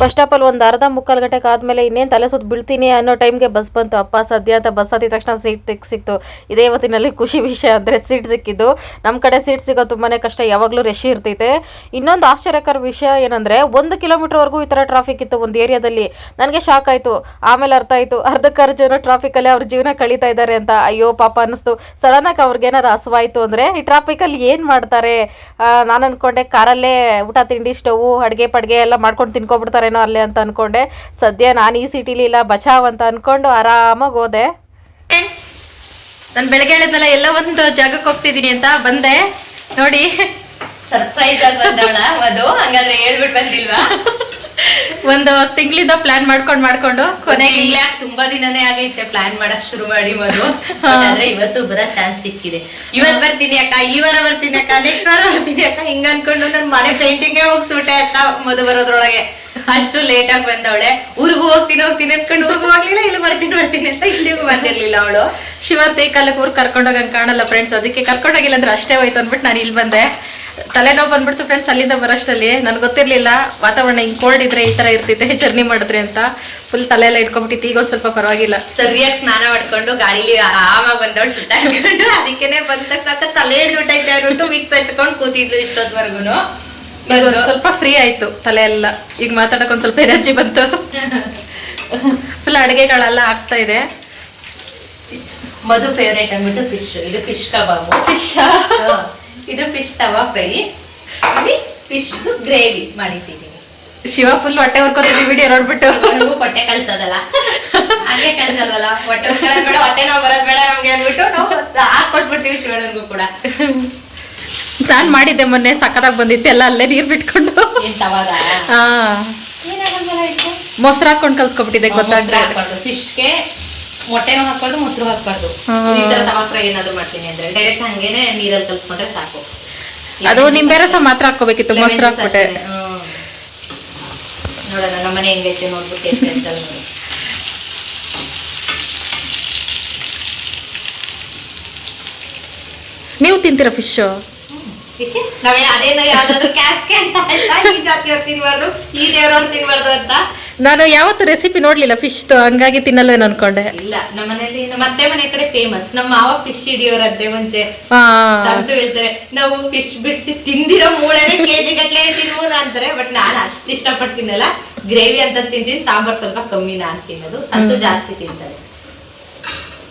ಫಸ್ಟ್ ಆಫ್ ಆಲ್ ಒಂದು ಅರ್ಧ ಮುಕ್ಕಾಲು ಗಂಟೆಗೆ ಆದಮೇಲೆ ಇನ್ನೇನು ತಲೆ ಸುತ್ತ ಬೀಳ್ತೀನಿ ಅನ್ನೋ ಟೈಮ್ಗೆ ಬಸ್ ಬಂತು. ಅಪ್ಪ, ಸದ್ಯ ಅಂತ ಬಸ್ ಹತ್ತಿದ ತಕ್ಷಣ ಸೀಟ್ ತೆಗ್ ಸಿಕ್ತು. ಇದೇ ಇವತ್ತಿನಲ್ಲಿ ಖುಷಿ ವಿಷಯ ಅಂದರೆ ಸೀಟ್ ಸಿಕ್ಕಿದ್ದು. ನಮ್ಮ ಕಡೆ ಸೀಟ್ ಸಿಗೋ ತುಂಬಾ ಕಷ್ಟ. ಯಾವಾಗಲೂ ರಶ್ ಇರ್ತೈತೆ. ಇನ್ನೊಂದು ಆಶ್ಚರ್ಯಕರ ವಿಷಯ ಏನಂದರೆ ಒಂದು ಕಿಲೋಮೀಟರ್ವರೆಗೂ ಈ ಥರ ಟ್ರಾಫಿಕ್ ಇತ್ತು ಒಂದು ಏರಿಯಾದಲ್ಲಿ. ನನಗೆ ಶಾಕ್ ಆಯಿತು. ಆಮೇಲೆ ಅರ್ಥ ಆಯಿತು. ಅರ್ಧಕ್ಕರ್ಧ ಜನ ಟ್ರಾಫಿಕಲ್ಲಿ ಅವ್ರ ಜೀವನ ಕಳೀತಾ ಇದ್ದಾರೆ ಅಂತ. ಅಯ್ಯೋ, ಪಾಪ ಅನ್ನಿಸ್ತು. ಸಡನ್ನಾಗಿ ಅವ್ರಿಗೆ ಏನಾರು ಹಸುವಾಯಿತು ಅಂದರೆ ಈ ಟ್ರಾಫಿಕಲ್ಲಿ ಏನು ಮಾಡ್ತಾರೆ? ನಾನು ಅಂದ್ಕೊಂಡೆ ಕಾರಲ್ಲೇ ಊಟ, ತಿಂಡಿ ಸ್ಟವ್ ಅಡುಗೆ, ಪಡ್ಗೆ ಎಲ್ಲ ಮಾಡ್ಕೊಂಡು ತಿನ್ಕೊಬಿಡ್ತಾರೇನೋ ಅಲ್ಲೇ ಅಂತ ಅನ್ಕೊಂಡೆ. ಸದ್ಯ ನಾನು ಈ ಸಿಟಿಲಿ ಇಲ್ಲ ಬಚಾವ್ ಅಂತ ಅಂದ್ಕೊಂಡು ಆರಾಮಾಗಿ ಹೋದೆ. ನಾನು ಬೆಳಗ್ಗೆ ಹೇಳಿದ್ನಲ್ಲ ಎಲ್ಲ ಒಂದು ಜಾಗಕ್ಕೆ ಹೋಗ್ತಿದ್ದೀನಿ ಅಂತ ಬಂದೆ. ನೋಡಿ ಸರ್ಪ್ರೈಸ್ ಆಗಿ ಬಂದವಳ ಅದು? ಹಂಗಾದ್ರೆ ಹೇಳ್ಬಿಟ್ಟು ಬಂದಿಲ್ವಾ? *laughs* ಒಂದು ತಿಂಗಳಿಂದ ಪ್ಲಾನ್ ಮಾಡ್ಕೊಂಡು ಮಾಡ್ಕೊಂಡು ಕೊನೆಗೆ ಇಲ್ಲ ತುಂಬಾ ದಿನನೇ ಆಗೈತೆ ಪ್ಲಾನ್ ಮಾಡಕ್ ಶುರು ಮಾಡಿ ಮೊದಲು ಆದ್ರೆ ಇವತ್ತು ಬರೋ ಚಾನ್ಸ್ ಸಿಕ್ಕಿದೆ. ಇವತ್ ಬರ್ತೀನಿ ಅಕ್ಕ ಈ ವಾರ ಬರ್ತೀನಿ ಅಕ್ಕ ನೆಕ್ಸ್ಟ್ ವಾರ ಬರ್ತೀನಿ ಅಕ್ಕ. ಹಿಂಗ ಅನ್ಕೊಂಡು ನನ್ ಮನೆ ಪೇಂಟಿಂಗ್ ಹೋಗ್ಸ್ಬಿಟ್ಟೆ ಅಕ್ಕ ಮೊದಲು ಬರೋದ್ರೊಳಗೆ. ಅಷ್ಟು ಲೇಟ್ ಆಗಿ ಬಂದವಳೆ. ಊರಿಗೂ ಹೋಗ್ತೀನಿ ಹೋಗ್ತೀನಿ ಅನ್ಕೊಂಡು ಊರಿಗೂ ಹೋಗ್ಲಿಲ್ಲ ಇಲ್ಲಿ ಬರ್ತೀನಿ ಬರ್ತೀನಿ ಅಂತ ಇಲ್ಲಿಗೂ ಬಂದಿರ್ಲಿಲ್ಲ ಅವಳು. ಶಿವತ್ತೆ ಕಾಲಕ್ಕೆ ಊರು ಕರ್ಕೊಂಡೋಗಂಗ್ ಕಾಣಲ್ಲ ಫ್ರೆಂಡ್ಸ್ ಅದಕ್ಕೆ ಕರ್ಕೊಂಡೋಗಿಲ್ಲ ಅಂದ್ರೆ ಅಷ್ಟೇ ಹೋಯ್ತು ಅಂದ್ಬಿಟ್ಟು ನಾನು ಇಲ್ಲಿ ಬಂದೆ. ತಲೆನೋವು ಬಂದ್ಬಿಡ್ತು ಫ್ರೆಂಡ್ಸ್ ಅಲ್ಲಿಂದ ಬರೋಷ್ಟಲ್ಲಿ ನನಗೆ ಗೊತ್ತಿರಲಿಲ್ಲ ವಾತಾವರಣ ಹಿಂಗೆ ಕೋಲ್ಡ್ ಇದ್ರೆ ಈ ಥರ ಇರ್ತೈತೆ ಜರ್ನಿ ಮಾಡಿದ್ರೆ ಅಂತ. ಫುಲ್ ತಲೆ ಎಲ್ಲ ಇಟ್ಕೊಂಡ್ಬಿಟ್ಟಿತ್ತು ಈಗ ಒಂದು ಸ್ವಲ್ಪ ಪರವಾಗಿಲ್ಲ. ಸರಿಯಾಗಿ ಸ್ನಾನ ಮಾಡ್ಕೊಂಡು ಗಾಳಿಲಿ ಆರಾಮಾಗಿ ಬಂದವಳು ಸುತ್ತಾಡ್ಕೊಂಡು ಅದಕ್ಕೇನೆ ಬಂದ ತಕ್ಷಣ ತಲೆ ಹಿಡ್ದುಬಿಟ್ಟೈತೆ ಅಂದ್ಬಿಟ್ಟು ಮಿಕ್ಸ್ ಹಚ್ಕೊಂಡು ಕೂತಿದ್ಲು ಇಷ್ಟೊತ್ವರೆಗೂ ಸ್ವಲ್ಪ ಫ್ರೀ ಆಯ್ತು ತಲೆ ಎಲ್ಲ ಈಗ ಮಾತಾಡಕ್ ಒಂದ್ ಸ್ವಲ್ಪ ಎನರ್ಜಿ ಬಂತು. ಫುಲ್ ಅಡುಗೆಗಳೆಲ್ಲ ಆಗ್ತಾ ಇದೆ. ಮಧು ಫೇವ್ರೇಟ್ ಅಂದ್ಬಿಟ್ಟು ಫಿಶ್ ಇದು ಫಿಶ್ ಕಬಾಬ್. ಫಿಶ್ ಇದು ಫಿಶ್ ತವಾ ಫ್ರೈ ಇಲ್ಲಿ ಫಿಶ್ ಗ್ರೇವಿ ಮಾಡಿದ್ದೀನಿ ಶಿವ ಫುಲ್ ಹೊಟ್ಟೆ ಹೊರ್ಕೊತೀವಿ ವಿಡಿಯೋ ನೋಡ್ಬಿಟ್ಟು ನನಗೂ ಹೊಟ್ಟೆ ಕಳ್ಸೋದಲ್ಲ ಹಂಗೆ ಕಳ್ಸೋದಲ್ಲ ಹೊಟ್ಟೆ ಬೇಡ ಹೊಟ್ಟೆ ನಾವು ಬರೋದು ಬೇಡ ನಮ್ಗೆ ಅಂದ್ಬಿಟ್ಟು ನಾವು ಹಾಕೊಟ್ಬಿಡ್ತೀವಿ ಶಿವನಿಗೂ ಕೂಡ. ನಾನು ಮಾಡಿದ್ದೆ ಮೊನ್ನೆ ಸಕ್ಕದಾಗ ಬಂದಿತ್ತು. ಎಲ್ಲ ಅಲ್ಲೇ ನೀರ್ ಬಿಟ್ಕೊಂಡು. ಮೊಸರು ಹಾಕೊಂಡು ಕಲ್ಸ್ಕೊಬಿಟ್ಟಿದೆ ಮೊಸರು ಗೊತ್ತಾಗ್ತದೆ ಫಿಶ್ಗೆ ಮೊಟ್ಟೆನೂ ಹಾಕ್ಬಾರ್ದು ಮೊಸರು ಹಾಕ್ಬಾರ್ದು. ಈ ತರ ತವಾ ಫ್ರೈ ಏನಾದ್ರು ಮಾಡ್ತೀನಿ ಅಂದ್ರೆ ಡೈರೆಕ್ಟ್ ಹಂಗೇನೆ ನೀರಲ್ಲಿ ಕಲ್ಸ್ಕೊಂಡ್ರೆ ಸಾಕು ಅದು ನಿಂಬೆ ರಸ ಮಾತ್ರ ಹಾಕೋಬೇಕಿತ್ತು ಮೊಸರು ಹಾಕ್ಬಿಟ್ಟೆ. ನೋಡೋಣ ನಮ್ಮನೆ ಹೆಂಗೈತೆ ನೋಡ್ಬಿಟ್ಟು ಎಷ್ಟು ಅಂತ ನೀವು ತಿಂತೀರ ಫಿಶ್? ನಾವೇ ಅದೇನೋ ಯಾವ್ದಾದ್ರು ಕ್ಯಾಸ್ಕೆ ಅಂತ ಈ ಜಾತಿಯವ್ರು ತಿನ್ಬಾರ್ದು ಈ ದೇವ್ರವ್ರು ತಿನ್ಬಾರ್ದು ಅಂತ ನಾನು ಯಾವತ್ತು ರೆಸಿಪಿ ನೋಡ್ಲಿಲ್ಲ ಫಿಶ್ ಹಂಗಾಗಿ ತಿನ್ನಲ್ವೇನು ಅನ್ಕೊಂಡೆ. ಇಲ್ಲ ನಮ್ಮ ಮನೇಲಿ ನಮ್ಮ ಅತ್ತೆ ಮನೆ ಕಡೆ ಫೇಮಸ್ ನಮ್ಮ ಮಾವ ಫಿಶ್ ಹಿಡಿಯೋರದ್ದೇ ಮುಂಚೆ. ಸಂತು ಹೇಳ್ತಾರೆ ನಾವು ಫಿಶ್ ಬಿಡಿಸಿ ತಿಂದಿರೋ ಮೂಳೆನೆ ಕೆಜಿ ಗಟ್ಲೆ ತಿನ್ಬೋದು ಅಂತಾರೆ ಬಟ್ ನಾನು ಅಷ್ಟು ಇಷ್ಟಪಟ್ಟು ತಿನ್ನಲ್ಲ ಗ್ರೇವಿ ಅಂತ ತಿಂತೀನಿ ಸಾಂಬಾರ್ ಸ್ವಲ್ಪ ಕಮ್ಮಿ ನಾನ್ ತಿನ್ನೋದು. ಸಂತು ಜಾಸ್ತಿ ತಿಂತಾರೆ.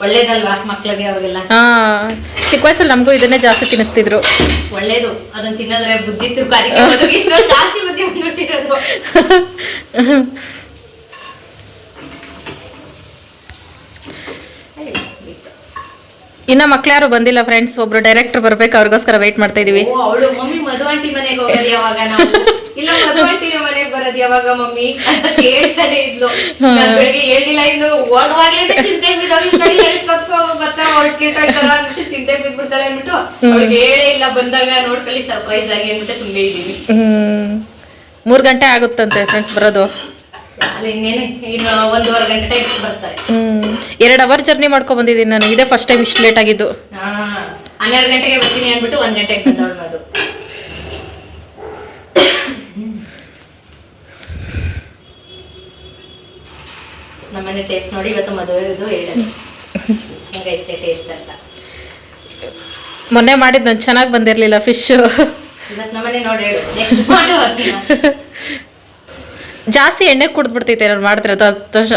ಒಳ್ಳೇದಲ್ವಾ ಮಕ್ಳಿಗೆ ಅವ್ರಿಗೆಲ್ಲ? ಹಾ ಚಿಕ್ಕ ವಯಸ್ಸಲ್ಲಿ ನಮಗೂ ಇದನ್ನೇ ಜಾಸ್ತಿ ತಿನ್ನಿಸ್ತಿದ್ರು. ಒಳ್ಳೇದು ಅದನ್ನ ತಿನ್ನೋದ್ರೆ ಬುದ್ಧಿ ಚುರುಕು ಅದಕ್ಕೆ ಜಾಸ್ತಿ ಬುದ್ಧಿ ಬಂದ್ಬಿಟ್ಟಿರೋದು. *laughs* ಇನ್ನ ಮಕ್ಳು ಯಾರು ಬಂದಿಲ್ಲ ಫ್ರೆಂಡ್ಸ್ ಒಬ್ರು ಡೈರೆಕ್ಟರ್ ಬರ್ಬೇಕು ಅವ್ರಿಗೋಸ್ಕರ ವೆಯ್ಟ್ ಮಾಡ್ತಾ ಇದೀವಿ. ಅವಳು ಮಮ್ಮಿ ಮಧು ಆಂಟಿ ಮನೆಗೆ ಹೋಗೋದು ಯಾವಾಗ ನಾವು? ಇಲ್ಲ ಮಧು ಆಂಟಿ ಮನೆಗೆ ಬರೋದು ಯಾವಾಗ ಮಮ್ಮಿ? ಅಂತ ಕೇಳ್ತಾನೆ ಇದ್ಲು. ನಾನ್ ಬೆಳಿಗ್ಗೆ ಹೇಳಿಲ್ಲ ಇನ್ನು ಹೋಗುವಾಗ್ಲೇ ಚಿಂತೆ ಬರ್ತಾರ ಹೊರಟ್ಕಿರ್ತಾರ ಅಂದ್ಬಿಟ್ಟು ಚಿಂತೆ ಬಿದ್ಬಿಡ್ತಾಳೆ ಅಂದ್ಬಿಟ್ಟು ಅವ್ಳಿಗೆ ಹೇಳೇ ಇಲ್ಲ ಬಂದಾಗ ನೋಡ್ಕೊಳ್ಳಿ ಸರ್ಪ್ರೈಸ್ ಆಗಿ ಅಂದ್ಬಿಟ್ಟು ಸುಮ್ಮನೆ ಮೂರ್ ಗಂಟೆ ಆಗುತ್ತಂತೆ ಫ್ರೆಂಡ್ಸ್ ಬರೋದು. ಹ್ಮ್. ಎರಡು ಅವರ್ ಜರ್ನಿ ಮಾಡ್ಕೊ ಬಂದಿದ್ದೀನಿ ನಾನು. ಇದೇ ಫಸ್ಟ್ ಟೈಮ್ ಇಷ್ಟು ಲೇಟ್ ಆಗಿದ್ದು. ಹನ್ನೆರಡು ಗಂಟೆಗೆ ಬರ್ತೀನಿ ಅಂದ್ಬಿಟ್ಟು ಒಂದ್ ಗಂಟೆಗೆ ಬಂದವಳು ನಮ್ಮನೆ ಟೇಸ್ಟ್ ನೋಡಿ ಇವತ್ತು ಮದುವೆದು ಹೇಳೋದು. ಟೇಸ್ಟ್ ಅಂತ. ಮೊನ್ನೆ ಮಾಡಿದ್ ನಾನು ಚೆನ್ನಾಗಿ ಬಂದಿರ್ಲಿಲ್ಲ ಫಿಶ್ ಇವತ್ತು ನಮ್ಮನೆ ನೋಡಿ ಹೇಳು. ನೆಕ್ಸ್ಟ್ ಮಾಡು. *laughs* ಜಾಸ್ತಿ ಎಣ್ಣೆ ಕುಡ್ದ್ಬಿಡ್ತೈತೆ ನಾನು ಮಾಡಿದ್ರೆ ಅದು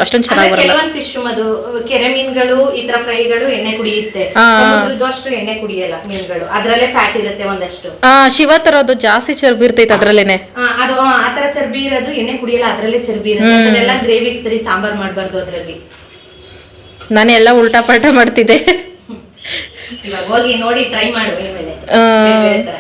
ಅಷ್ಟೊಂದು ಚೆನ್ನಾಗಿ ಬರಲ್ಲ? ಕೆಲವೊಂದು ಫಿಶ್ ಅದು ಕೆರೆ ಮೀನುಗಳು ಈ ತರ ಫ್ರೈಗಳು ಎಣ್ಣೆ ಕುಡಿಯುತ್ತೆ. ಸಮುದ್ರದ್ದು ಅಷ್ಟು ಎಣ್ಣೆ ಕುಡಿಯಲ್ಲ ಮೀನುಗಳು. ಅದ್ರಲ್ಲೇ ಫ್ಯಾಟ್ ಇರುತ್ತೆ ಒಂದಷ್ಟು. ಆ ಶಿವ ತರೋದು ಜಾಸ್ತಿ ಚರ್ಬಿ ಇರ್ತೈತೆ ಅದ್ರಲ್ಲೇನೆ. ಆ, ಅದು ಆ, ಆ ತರ ಚರ್ಬಿ ಇರೋದು ಎಣ್ಣೆ ಕುಡಿಯಲ್ಲ ಅದ್ರಲ್ಲೇ ಚರ್ಬಿ ಇರುತ್ತೆ. ಅದನ್ನೆಲ್ಲ ಗ್ರೇವಿಗೆ ಸರಿ ಸಾಂಬಾರ್ ಮಾಡ್ಬಾರ್ದು ಅದ್ರಲ್ಲಿ. ನಾನು ಎಲ್ಲ ಉಲ್ಟಾ ಪಲ್ಟಾ ಮಾಡ್ತಿದ್ದೆ. ಇವಾಗ ಹೋಗಿ ನೋಡಿ ಟ್ರೈ ಮಾಡು ಇನ್ಮೇಲೆ. ಆ. ಬೇರೆ ಬೇರೆ ತರ.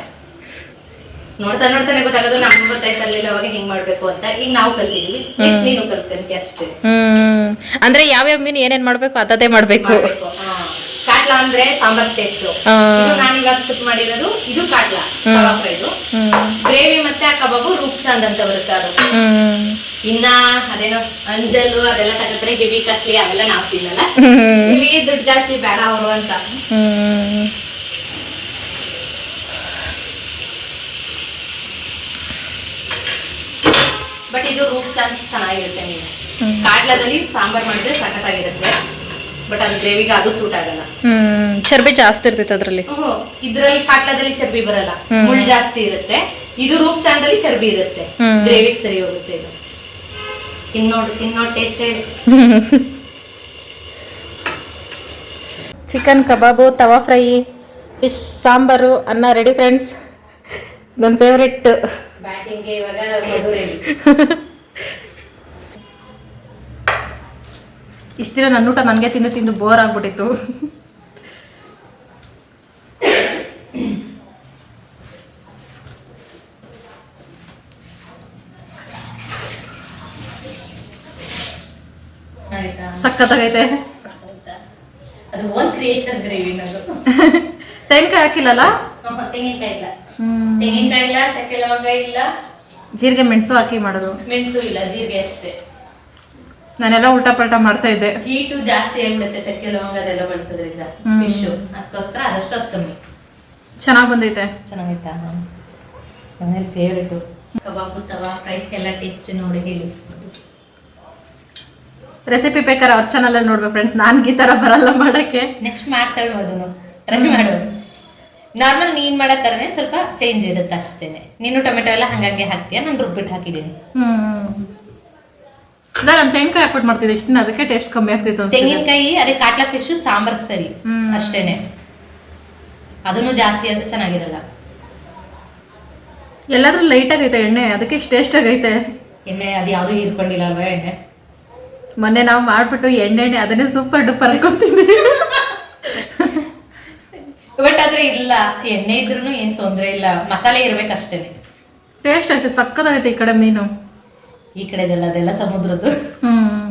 ನೋಡ್ತಾ ನೋಡ್ತಾನೆ ಗೊತ್ತಾಗೋದು ನಮ್ಗೆ ಗೊತ್ತಾಯ್ತಿರ್ಲಿಲ್ಲ ಅವಾಗ ಹೆಂಗ್ ಮಾಡ್ಬೇಕು ಅಂತ. ಈಗ ನಾವು ಕಲ್ತಿದೀವಿ. ನೆಕ್ಸ್ಟ್ ನೀನು ಕಲ್ತ್ಕೊಂತಿ ಅಷ್ಟೇ. ಹ್ಮ್. ಅಂದ್ರೆ ಯಾವ್ಯಾವ ಮೀನು ಏನೇನ್ ಮಾಡ್ಬೇಕು ಅದೇ ಮಾಡ್ಬೇಕು. ಕಾಟ್ಲಾ ಅಂದ್ರೆ ಸಾಂಬಾರ್ ಟೇಸ್ಟ್ ನಾನು ಇವಾಗ ಕುಕ್ ಮಾಡಿರೋದು ಇದು ಕಾಟ್ಲಾ ಇದು. ಕಬಾಬ್ ಗ್ರೇವಿ ಮತ್ತೆ ಆ ಕಬಾಬು ರೂಪ್ ಚಾಂದ್ ಅಂತ ಬರುತ್ತೆ ಅದು. ಇನ್ನ ಅದೇನೋ ಅಂಜಲ್ ಅದೆಲ್ಲ ತಗತ್ರೆ ಹೆವಿ ಕಟ್ಲಿ ಅವೆಲ್ಲ ನಾವು ತಿನ್ನಲ್ಲ. ಹೆವಿ ದುಡ್ಡು ಜಾಸ್ತಿ ಬೇಡ ಅವರು ಅಂತ. ಬಟ್ ಇದು ರೂಪ ಚಾನ್ಸ್ ಚೆನ್ನಾಗಿರುತ್ತೆ ನೀವು. ಕಾಟ್ಲದಲ್ಲಿ ಸಾಂಬಾರ್ ಮಾಡಿದ್ರೆ ಸಖತ್ತಾಗಿರುತ್ತೆ. ಬಟ್ ಅದು ಗ್ರೇವಿಗೆ ಅದು ಸೂಟ್ ಆಗಲ್ಲ. ಚರ್ಬಿ ಜಾಸ್ತಿ ಇರ್ತೈತೆ ಅದರಲ್ಲಿ. ಇದ್ರಲ್ಲಿ ಕಾಟ್ಲದಲ್ಲಿ ಚರ್ಬಿ ಬರಲ್ಲ. ಮುಳ್ಳು ಜಾಸ್ತಿ ಇರುತ್ತೆ. ಇದು ರೂಪ್ ಚಾಂದಲ್ಲಿ ಚರ್ಬಿ ಇರುತ್ತೆ. ಗ್ರೇವಿಗೆ ಸರಿ ಹೋಗುತ್ತೆ ಇದು. ತಿನ್ನೋಡು ತಿನ್ನೋ ಟೇಸ್ಟ್ ಹೇಳಿ. Chicken kebab tawa fry fish sambar ಅನ್ನ ರೆಡಿ ಫ್ರೆಂಡ್ಸ್ ನನ್ನ ಫೇವ್ರೆಟ್ ಬ್ಯಾಟಿಂಗ್ಗೆ ಇವಾಗ ಮಧು ರೆಡಿ ಇಷ್ಟ ದಿನ ನನ್ನ ಊಟ ನನಗೆ ತಿಂದು ತಿಂದು ಬೋರ್ ಆಗ್ಬಿಟ್ಟಿತ್ತು. ಸಕ್ಕತ್ತಾಗೈತೆ ಸಖತ್ತಾಗೈತೆ. ಅದು ಓನ್ ಕ್ರಿಯೇಷನ್ ಗ್ರೇವಿ ಹಾಕಿಲ್ಲಲ್ಲ? ತೆಂಗಿನಕಾಯಿ ಇಲ್ಲ. ತೆಂಗಿನಕಾಯಿ ಇಲ್ಲ ಚಕ್ಕೆ ಲವಂಗ ಇಲ್ಲ. ಜೀರಿಗೆ ಮೆಣಸು ಹಾಕಿ ಮಾಡೋದು. ಮೆಣಸು ಇಲ್ಲ ಜೀರಿಗೆ ಅಷ್ಟೇ. ನಾನೆಲ್ಲ ಉಲ್ಟಾ ಪಲ್ಟಾ ಮಾಡ್ತಾ ಇದ್ದೆ. ಹೀಟು ಜಾಸ್ತಿ ಆಗ್ಬಿಡುತ್ತೆ ಚಕ್ಕೆ ಲವಂಗ ಅದೆಲ್ಲ ಬಳಸೋದ್ರಿಂದ. ಫಿಶ್ ಅದಕ್ಕೋಸ್ಕರ ಅದಷ್ಟು ಅದು ಕಮ್ಮಿ. ಚೆನ್ನಾಗಿ ಬಂದೈತೆ. ಚೆನ್ನಾಗೈತೆ ಮನೇಲಿ ಫೇವ್ರೇಟು ಕಬಾಬು ತವಾ ಫ್ರೈ ಎಲ್ಲ ಟೇಸ್ಟ್ ನೋಡಿ ಹೇಳಿ. ರೆಸಿಪಿ ಬೇಕಾದ್ರೆ ಅವ್ರ ಚಾನಲಲ್ಲಿ ನೋಡ್ಬೇಕು ಫ್ರೆಂಡ್ಸ್ ನನ್ಗೆ ಈ ಥರ ಬರಲ್ಲ ಮಾಡೋಕ್ಕೆ. ನೆಕ್ಸ್ಟ್ ಮಾಡ್ತಾ ಅದನ್ನು ಟ್ರೈ ಮಾಡು. ನಾರ್ಮಲ್ ನೀನ್ ಮಾಡೋ ತರನೇ ಸ್ವಲ್ಪ ಚೇಂಜ್ ಇರುತ್ತೆ ಅಷ್ಟೇನೆ. ನೀನು ಟೊಮೆಟೊ ಎಲ್ಲ ಹಂಗಂಗೆ ಹಾಕ್ತೀಯ? ನಾನು ರುಬ್ಬಿಟ್ಟು ಹಾಕಿದ್ದೀನಿ. ಹ್ಮ್. ನಾನು ತೆಂಗಿನಕಾಯಿ ಹಾಕ್ಬಿಟ್ಟು ಮಾಡ್ತಿದ್ದೆ. ಇಷ್ಟು ಅದಕ್ಕೆ ಟೇಸ್ಟ್ ಕಮ್ಮಿ ಆಗ್ತಿತ್ತು. ತೆಂಗಿನಕಾಯಿ ಅದೇ ಕಾಟ್ಲಾ ಫಿಶ್ ಸಾಂಬಾರ್ಗೆ ಸರಿ. ಅಷ್ಟೇನೆ. ಅದನ್ನು ಜಾಸ್ತಿ ಆದ್ರೆ ಚೆನ್ನಾಗಿರಲ್ಲ. ಎಲ್ಲಾದ್ರೂ ಲೈಟ್ ಆಗೈತೆ ಎಣ್ಣೆ. ಅದಕ್ಕೆ ಇಷ್ಟು ಟೇಸ್ಟ್ ಆಗೈತೆ. ಎಣ್ಣೆ ಅದು ಯಾವುದು ಹೀರ್ಕೊಂಡಿಲ್ಲ ಅಲ್ವಾ ಎಣ್ಣೆ? ಮೊನ್ನೆ ನಾವು ಮಾಡ್ಬಿಟ್ಟು ಎಣ್ಣೆ ಎಣ್ಣೆ ಅದನ್ನೇ ಸೂಪರ್ ಡೂಪರ್ ಅನ್ಕೊಂತಿದ್ವಿ ಬಟ್ ಆದ್ರೆ ಇಲ್ಲ ಎಣ್ಣೆ ಇದ್ರೂ ಏನ್ ತೊಂದ್ರೆ ಇಲ್ಲ. ಮಸಾಲೆ ಇರ್ಬೇಕಷ್ಟೇನೆ ಟೇಸ್ಟ್ ಅಷ್ಟೇ ಸಕ್ಕದಾಗೈತೆ ಈ ಕಡೆ ಮೀನು. ಈ ಕಡೆದೆಲ್ಲ ಅದೆಲ್ಲ ಸಮುದ್ರದ್ದು. ಹ್ಮ್.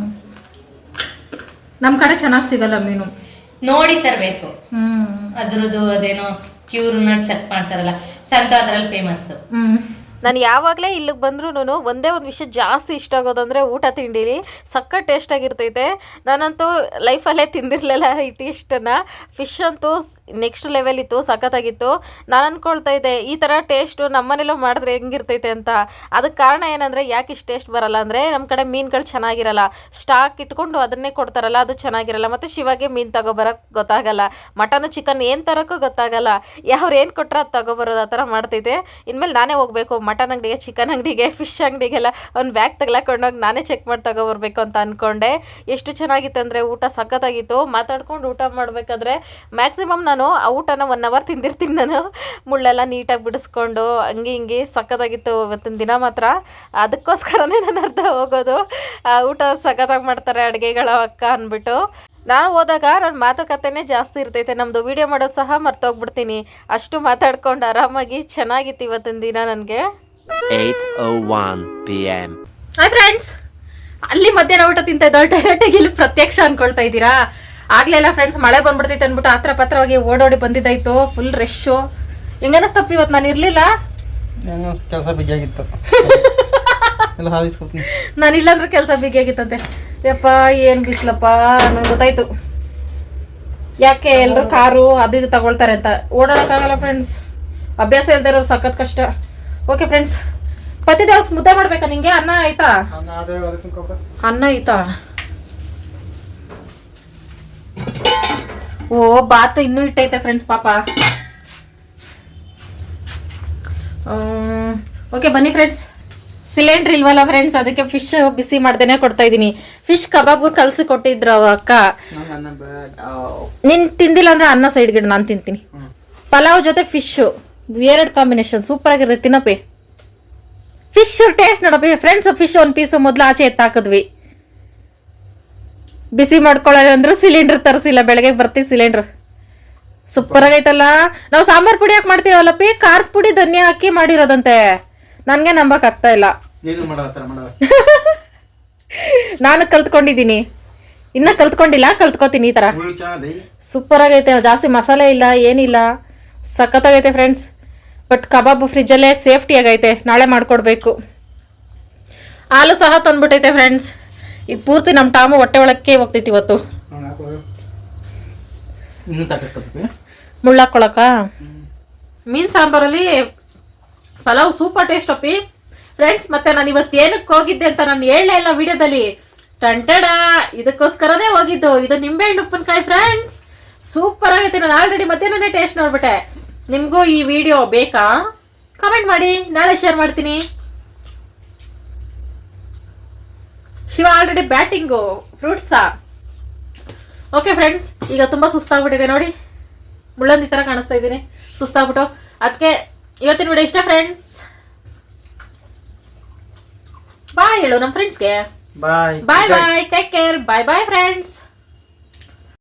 ನಮ್ ಕಡೆ ಚೆನ್ನಾಗಿ ಸಿಗಲ್ಲ ಮೀನು. ನೋಡಿ ತರಬೇಕು. ಹ್ಮ್. ಅದ್ರದ್ದು ಅದೇನೋ ಕ್ಯೂರ್ ಚೆಕ್ ಮಾಡ್ತಾರಲ್ಲ ಸಂತ ಅದ್ರಲ್ಲಿ ಫೇಮಸ್ ಹ್ಮ್. ನಾನು ಯಾವಾಗಲೇ ಇಲ್ಲಿಗೆ ಬಂದ್ರೂ ಒಂದೇ ಒಂದು ವಿಷಯ ಜಾಸ್ತಿ ಇಷ್ಟ ಆಗೋದಂದರೆ ಊಟ ತಿಂಡಿಲಿ. ಸಕ್ಕ ಟೇಸ್ಟ್ ಆಗಿರ್ತೈತೆ. ನಾನಂತೂ ಲೈಫಲ್ಲೇ ತಿಂದಿರಲಿಲ್ಲ ಈ ಟೇಸ್ಟನ್ನು ಫಿಶ್ ಅಂತೂ ನೆಕ್ಸ್ಟ್ ಲೆವೆಲ್ ಇತ್ತು, ಸಖತ್ತಾಗಿತ್ತು. ನಾನು ಅಂದ್ಕೊಳ್ತಾ ಇದ್ದೆ, ಈ ಥರ ಟೇಸ್ಟು ನಮ್ಮನೇಲೂ ಮಾಡಿದ್ರೆ ಹೆಂಗಿರ್ತೈತೆ ಅಂತ. ಅದಕ್ಕೆ ಕಾರಣ ಏನಂದರೆ, ಯಾಕೆ ಇಷ್ಟು ಟೇಸ್ಟ್ ಬರಲ್ಲ ಅಂದರೆ ನಮ್ಮ ಕಡೆ ಮೀನುಗಳು ಚೆನ್ನಾಗಿರಲ್ಲ. ಸ್ಟಾಕ್ ಇಟ್ಕೊಂಡು ಅದನ್ನೇ ಕೊಡ್ತಾರಲ್ಲ, ಅದು ಚೆನ್ನಾಗಿರಲ್ಲ. ಮತ್ತು ಶಿವಾಗೆ ಮೀನು ತಗೊಬರೋಕ್ಕೆ ಗೊತ್ತಾಗಲ್ಲ. ಮಟನು ಚಿಕನ್ ಏನು ತರೋಕ್ಕೂ ಗೊತ್ತಾಗಲ್ಲ. ಯಾವ್ರು ಏನು ಕೊಟ್ಟರೆ ಅದು ತಗೊಬರೋದು ಆ ಥರ ಮಾಡ್ತೈತೆ. ಇನ್ಮೇಲೆ ನಾನೇ ಹೋಗಬೇಕು, ಮಟನ್ ಅಂಗಡಿಗೆ ಚಿಕನ್ ಅಂಗಡಿಗೆ ಫಿಶ್ ಅಂಗಡಿಗೆಲ್ಲ ಒಂದು ಬ್ಯಾಗ್ ತಗ್ಲಾಕೊಂಡೋಗಿ ನಾನೇ ಚೆಕ್ ಮಾಡಿ ತಗೊಬರ್ಬೇಕು ಅಂತ ಅಂದ್ಕೊಂಡೆ ಎಷ್ಟು ಚೆನ್ನಾಗಿತ್ತು ಅಂದರೆ ಊಟ ಸಖತ್ತಾಗಿತ್ತು. ಮಾತಾಡ್ಕೊಂಡು ಊಟ ಮಾಡಬೇಕಾದ್ರೆ ಮ್ಯಾಕ್ಸಿಮಮ್ ನಾನು ಆ ಊಟನ ಒನ್ ಅವರ್ ತಿಂದಿರ್ತೀನಿ ನಾನು. ಮುಳ್ಳೆಲ್ಲ ನೀಟಾಗಿ ಬಿಡಿಸ್ಕೊಂಡು ಹಂಗೆ ಹಿಂಗೆ ಸಖತ್ತಾಗಿತ್ತು ಇವತ್ತಿನ ದಿನ ಮಾತ್ರ. ಅದಕ್ಕೋಸ್ಕರನೇ ನಾನು ಅರ್ಧ ಹೋಗೋದು. ಆ, ಊಟ ಸಖತ್ತಾಗಿ ಮಾಡ್ತಾರೆ ಅಡುಗೆಗಳ ಅಕ್ಕ ಅಂದ್ಬಿಟ್ಟು ನಾನು ಹೋದಾಗ ನನ್ನ ಮಾತುಕತೆನೇ ಜಾಸ್ತಿ ಇರ್ತೈತೆ. ನಮ್ಮದು ವೀಡಿಯೋ ಮಾಡೋದು ಸಹ ಮರ್ತೋಗ್ಬಿಡ್ತೀನಿ. ಅಷ್ಟು ಮಾತಾಡ್ಕೊಂಡು ಆರಾಮಾಗಿ ಚೆನ್ನಾಗಿತ್ತು ಇವತ್ತಿನ ದಿನ ನನಗೆ. 8:01 p.m. ಹಾಯ್ ಫ್ರೆಂಡ್ಸ್ ಅಲ್ಲಿ ಮಧ್ಯಾಹ್ನ ಊಟ ತಿಂತ ಇದ್ದಾವೆ ಡೈರೆಕ್ಟಾಗಿ ಇಲ್ಲಿ ಪ್ರತ್ಯಕ್ಷ ಅನ್ಕೊಳ್ತಾ ಇದ್ದೀರಾ? ಆಗ್ಲೇ ಇಲ್ಲ ಫ್ರೆಂಡ್ಸ್ ಮಳೆ ಬಂದ್ಬಿಡ್ತೈತೆ ಅಂದ್ಬಿಟ್ಟು ಹತ್ರ ಪತ್ರವಾಗಿ ಓಡೋಡಿ ಬಂದಿದ್ದಾಯ್ತು ಫುಲ್ ರಶ್ಶು ಹೆಂಗನಸ್ತಪ್ಪ ಇವತ್ತು ನಾನು ಇರಲಿಲ್ಲ? ಕೆಲಸ ಬಿಗಿಯಾಗಿತ್ತು *laughs* ನಾನು ಇಲ್ಲಾಂದ್ರೆ ಕೆಲಸ ಬಿಗಿಯಾಗಿತ್ತಂತೆ ಯಪ್ಪ ಏನು ಬಿಸ್ಲಪ್ಪ ನಂಗೆ ಗೊತ್ತಾಯ್ತು. ಯಾಕೆ ಎಲ್ಲರೂ ಕಾರು ಅದು ಇದು ತಗೊಳ್ತಾರೆ ಅಂತ. ಓಡಾಡೋಕ್ಕಾಗಲ್ಲ ಫ್ರೆಂಡ್ಸ್ ಅಭ್ಯಾಸ ಇಲ್ದೇ ಇರೋರು ಸಖತ್ ಕಷ್ಟ. ಓಕೆ ಫ್ರೆಂಡ್ಸ್ ಪತಿ ದಿವಸ ಮುದ್ದೆ ಮಾಡ್ಬೇಕಾ ನಿಂಗೆ? ಅನ್ನ ಆಯ್ತಾ? ಅನ್ನ ಆಯ್ತಾ? ಓ ಬಾತು ಇನ್ನೂ ಇಟ್ಟೈತೆ ಫ್ರೆಂಡ್ಸ್ ಪಾಪ. ಓಕೆ ಬನ್ನಿ ಫ್ರೆಂಡ್ಸ್ ಸಿಲಿಂಡ್ರ್ ಇಲ್ವಲ್ಲ ಫ್ರೆಂಡ್ಸ್ ಅದಕ್ಕೆ ಫಿಶ್ ಬಿಸಿ ಮಾಡ್ದೇನೆ ಕೊಡ್ತಾ ಇದ್ದೀನಿ. ಫಿಶ್ ಕಬಾಬ್ ಕಲ್ಸಿ ಕೊಟ್ಟಿದ್ರು ಅವ ಅಕ್ಕ. ನೀನ್ ತಿಂದಿಲ್ಲ ಅಂದ್ರೆ ಅನ್ನ ಸೈಡ್ ಗಿಡ ನಾನು ತಿಂತೀನಿ. ಪಲಾವ್ ಜೊತೆ ಫಿಶ್ ಎರಡು ಕಾಂಬಿನೇಷನ್ ಸೂಪರ್ ಆಗಿರುತ್ತೆ ತಿನ್ನಪ್ಪಿ. ಫಿಶ್ ಟೇಸ್ಟ್ ನೋಡಪ್ಪಿ ಫ್ರೆಂಡ್ಸ್ ಫಿಶ್ ಒಂದು ಪೀಸ್ ಮೊದಲು ಆಚೆ ಎತ್ತಾಕಿದ್ವಿ. ಬಿಸಿ ಮಾಡ್ಕೊಳ್ಳೋಣ ಅಂದ್ರೆ ಸಿಲಿಂಡರ್ ತರಿಸಿಲ್ಲ ಬೆಳಗ್ಗೆ ಬರ್ತೀವಿ ಸಿಲಿಂಡರ್. ಸೂಪರ್ ಆಗೈತಲ್ಲ. ನಾವು ಸಾಂಬಾರ್ ಪುಡಿ ಹಾಕಿ ಮಾಡ್ತೀವಲ್ಲಪ್ಪಿ? ಖಾರದ ಪುಡಿ ಧನ್ಯ ಹಾಕಿ ಮಾಡಿರೋದಂತೆ. ನನಗೆ ನಂಬಕ್ ಆಗ್ತಾ ಇಲ್ಲ. ನೀನು *laughs* ಕಲ್ತ್ಕೊಂಡಿದ್ದೀನಿ. ಇನ್ನ ಕಲ್ತ್ಕೊಂಡಿಲ್ಲ ಕಲ್ತ್ಕೊತೀನಿ ಈ ತರ. ಸೂಪರ್ ಆಗೈತೆ ಜಾಸ್ತಿ ಮಸಾಲೆ ಇಲ್ಲ ಏನಿಲ್ಲ. ಸಖತ್ತಾಗೈತೆ ಫ್ರೆಂಡ್ಸ್ ಬಟ್ ಕಬಾಬ್ ಫ್ರಿಜ್ಜಲ್ಲೇ ಸೇಫ್ಟಿ ಆಗೈತೆ. ನಾಳೆ ಮಾಡ್ಕೊಡ್ಬೇಕು. ಹಾಲು ಸಹ ತಂದ್ಬಿಟ್ಟೈತೆ ಫ್ರೆಂಡ್ಸ್ ಇದು ಪೂರ್ತಿ ನಮ್ಮ ಟಾಮು ಹೊಟ್ಟೆ ಒಳಕ್ಕೆ ಹೋಗ್ತೈತಿ ಇವತ್ತು. ಮುಳ್ಳಾಕೊಳಕ ಮೀನ್ ಸಾಂಬಾರಲ್ಲಿ ಪಲಾವ್ ಸೂಪರ್ ಟೇಸ್ಟ್ ಅಪ್ಪಿ. ಫ್ರೆಂಡ್ಸ್ ಮತ್ತೆ ನಾನು ಇವತ್ತು ಏನಕ್ಕೆ ಹೋಗಿದ್ದೆ ಅಂತ ನಾನು ಹೇಳಲೇ ಇಲ್ಲ ವಿಡಿಯೋದಲ್ಲಿ. ಟಂಟಡ ಇದಕ್ಕೋಸ್ಕರನೇ ಹೋಗಿದ್ದು. ಇದು ನಿಂಬೆಹಣ್ಣು ಉಪ್ಪಿನಕಾಯಿ ಫ್ರೆಂಡ್ಸ್ ಸೂಪರ್ ಆಗೈತೆ. ನಾನು ಆಲ್ರೆಡಿ ಮತ್ತೇನೇ ಟೇಸ್ಟ್ ನೋಡ್ಬಿಟ್ಟೆ. ನಿಮಗೂ ಈ ವಿಡಿಯೋ ಬೇಕಾ? ಕಮೆಂಟ್ ಮಾಡಿ. ನಾಳೆ ಶೇರ್ ಮಾಡ್ತೀನಿ. ಶಿವ ಆಲ್ರೆಡಿ ಬ್ಯಾಟಿಂಗು ಫ್ರೂಟ್ಸಾ ಓಕೆ ಫ್ರೆಂಡ್ಸ್ ಈಗ ತುಂಬ ಸುಸ್ತಾಗ್ಬಿಟ್ಟಿದೆ ನೋಡಿ. ಮುಳ್ಳಂದಿ ಥರ ಕಾಣಿಸ್ತಾ ಇದ್ದೀನಿ. ಸುಸ್ತಾಗ್ಬಿಟ್ಟು. ಅದಕ್ಕೆ ಇವತ್ತಿನ ವಿಡಿಯೋ ಇಷ್ಟ ಫ್ರೆಂಡ್ಸ್ ಬಾಯ್ ಹೇಳು ನಮ್ಮ ಫ್ರೆಂಡ್ಸ್ಗೆ bye bye bye take care bye bye friends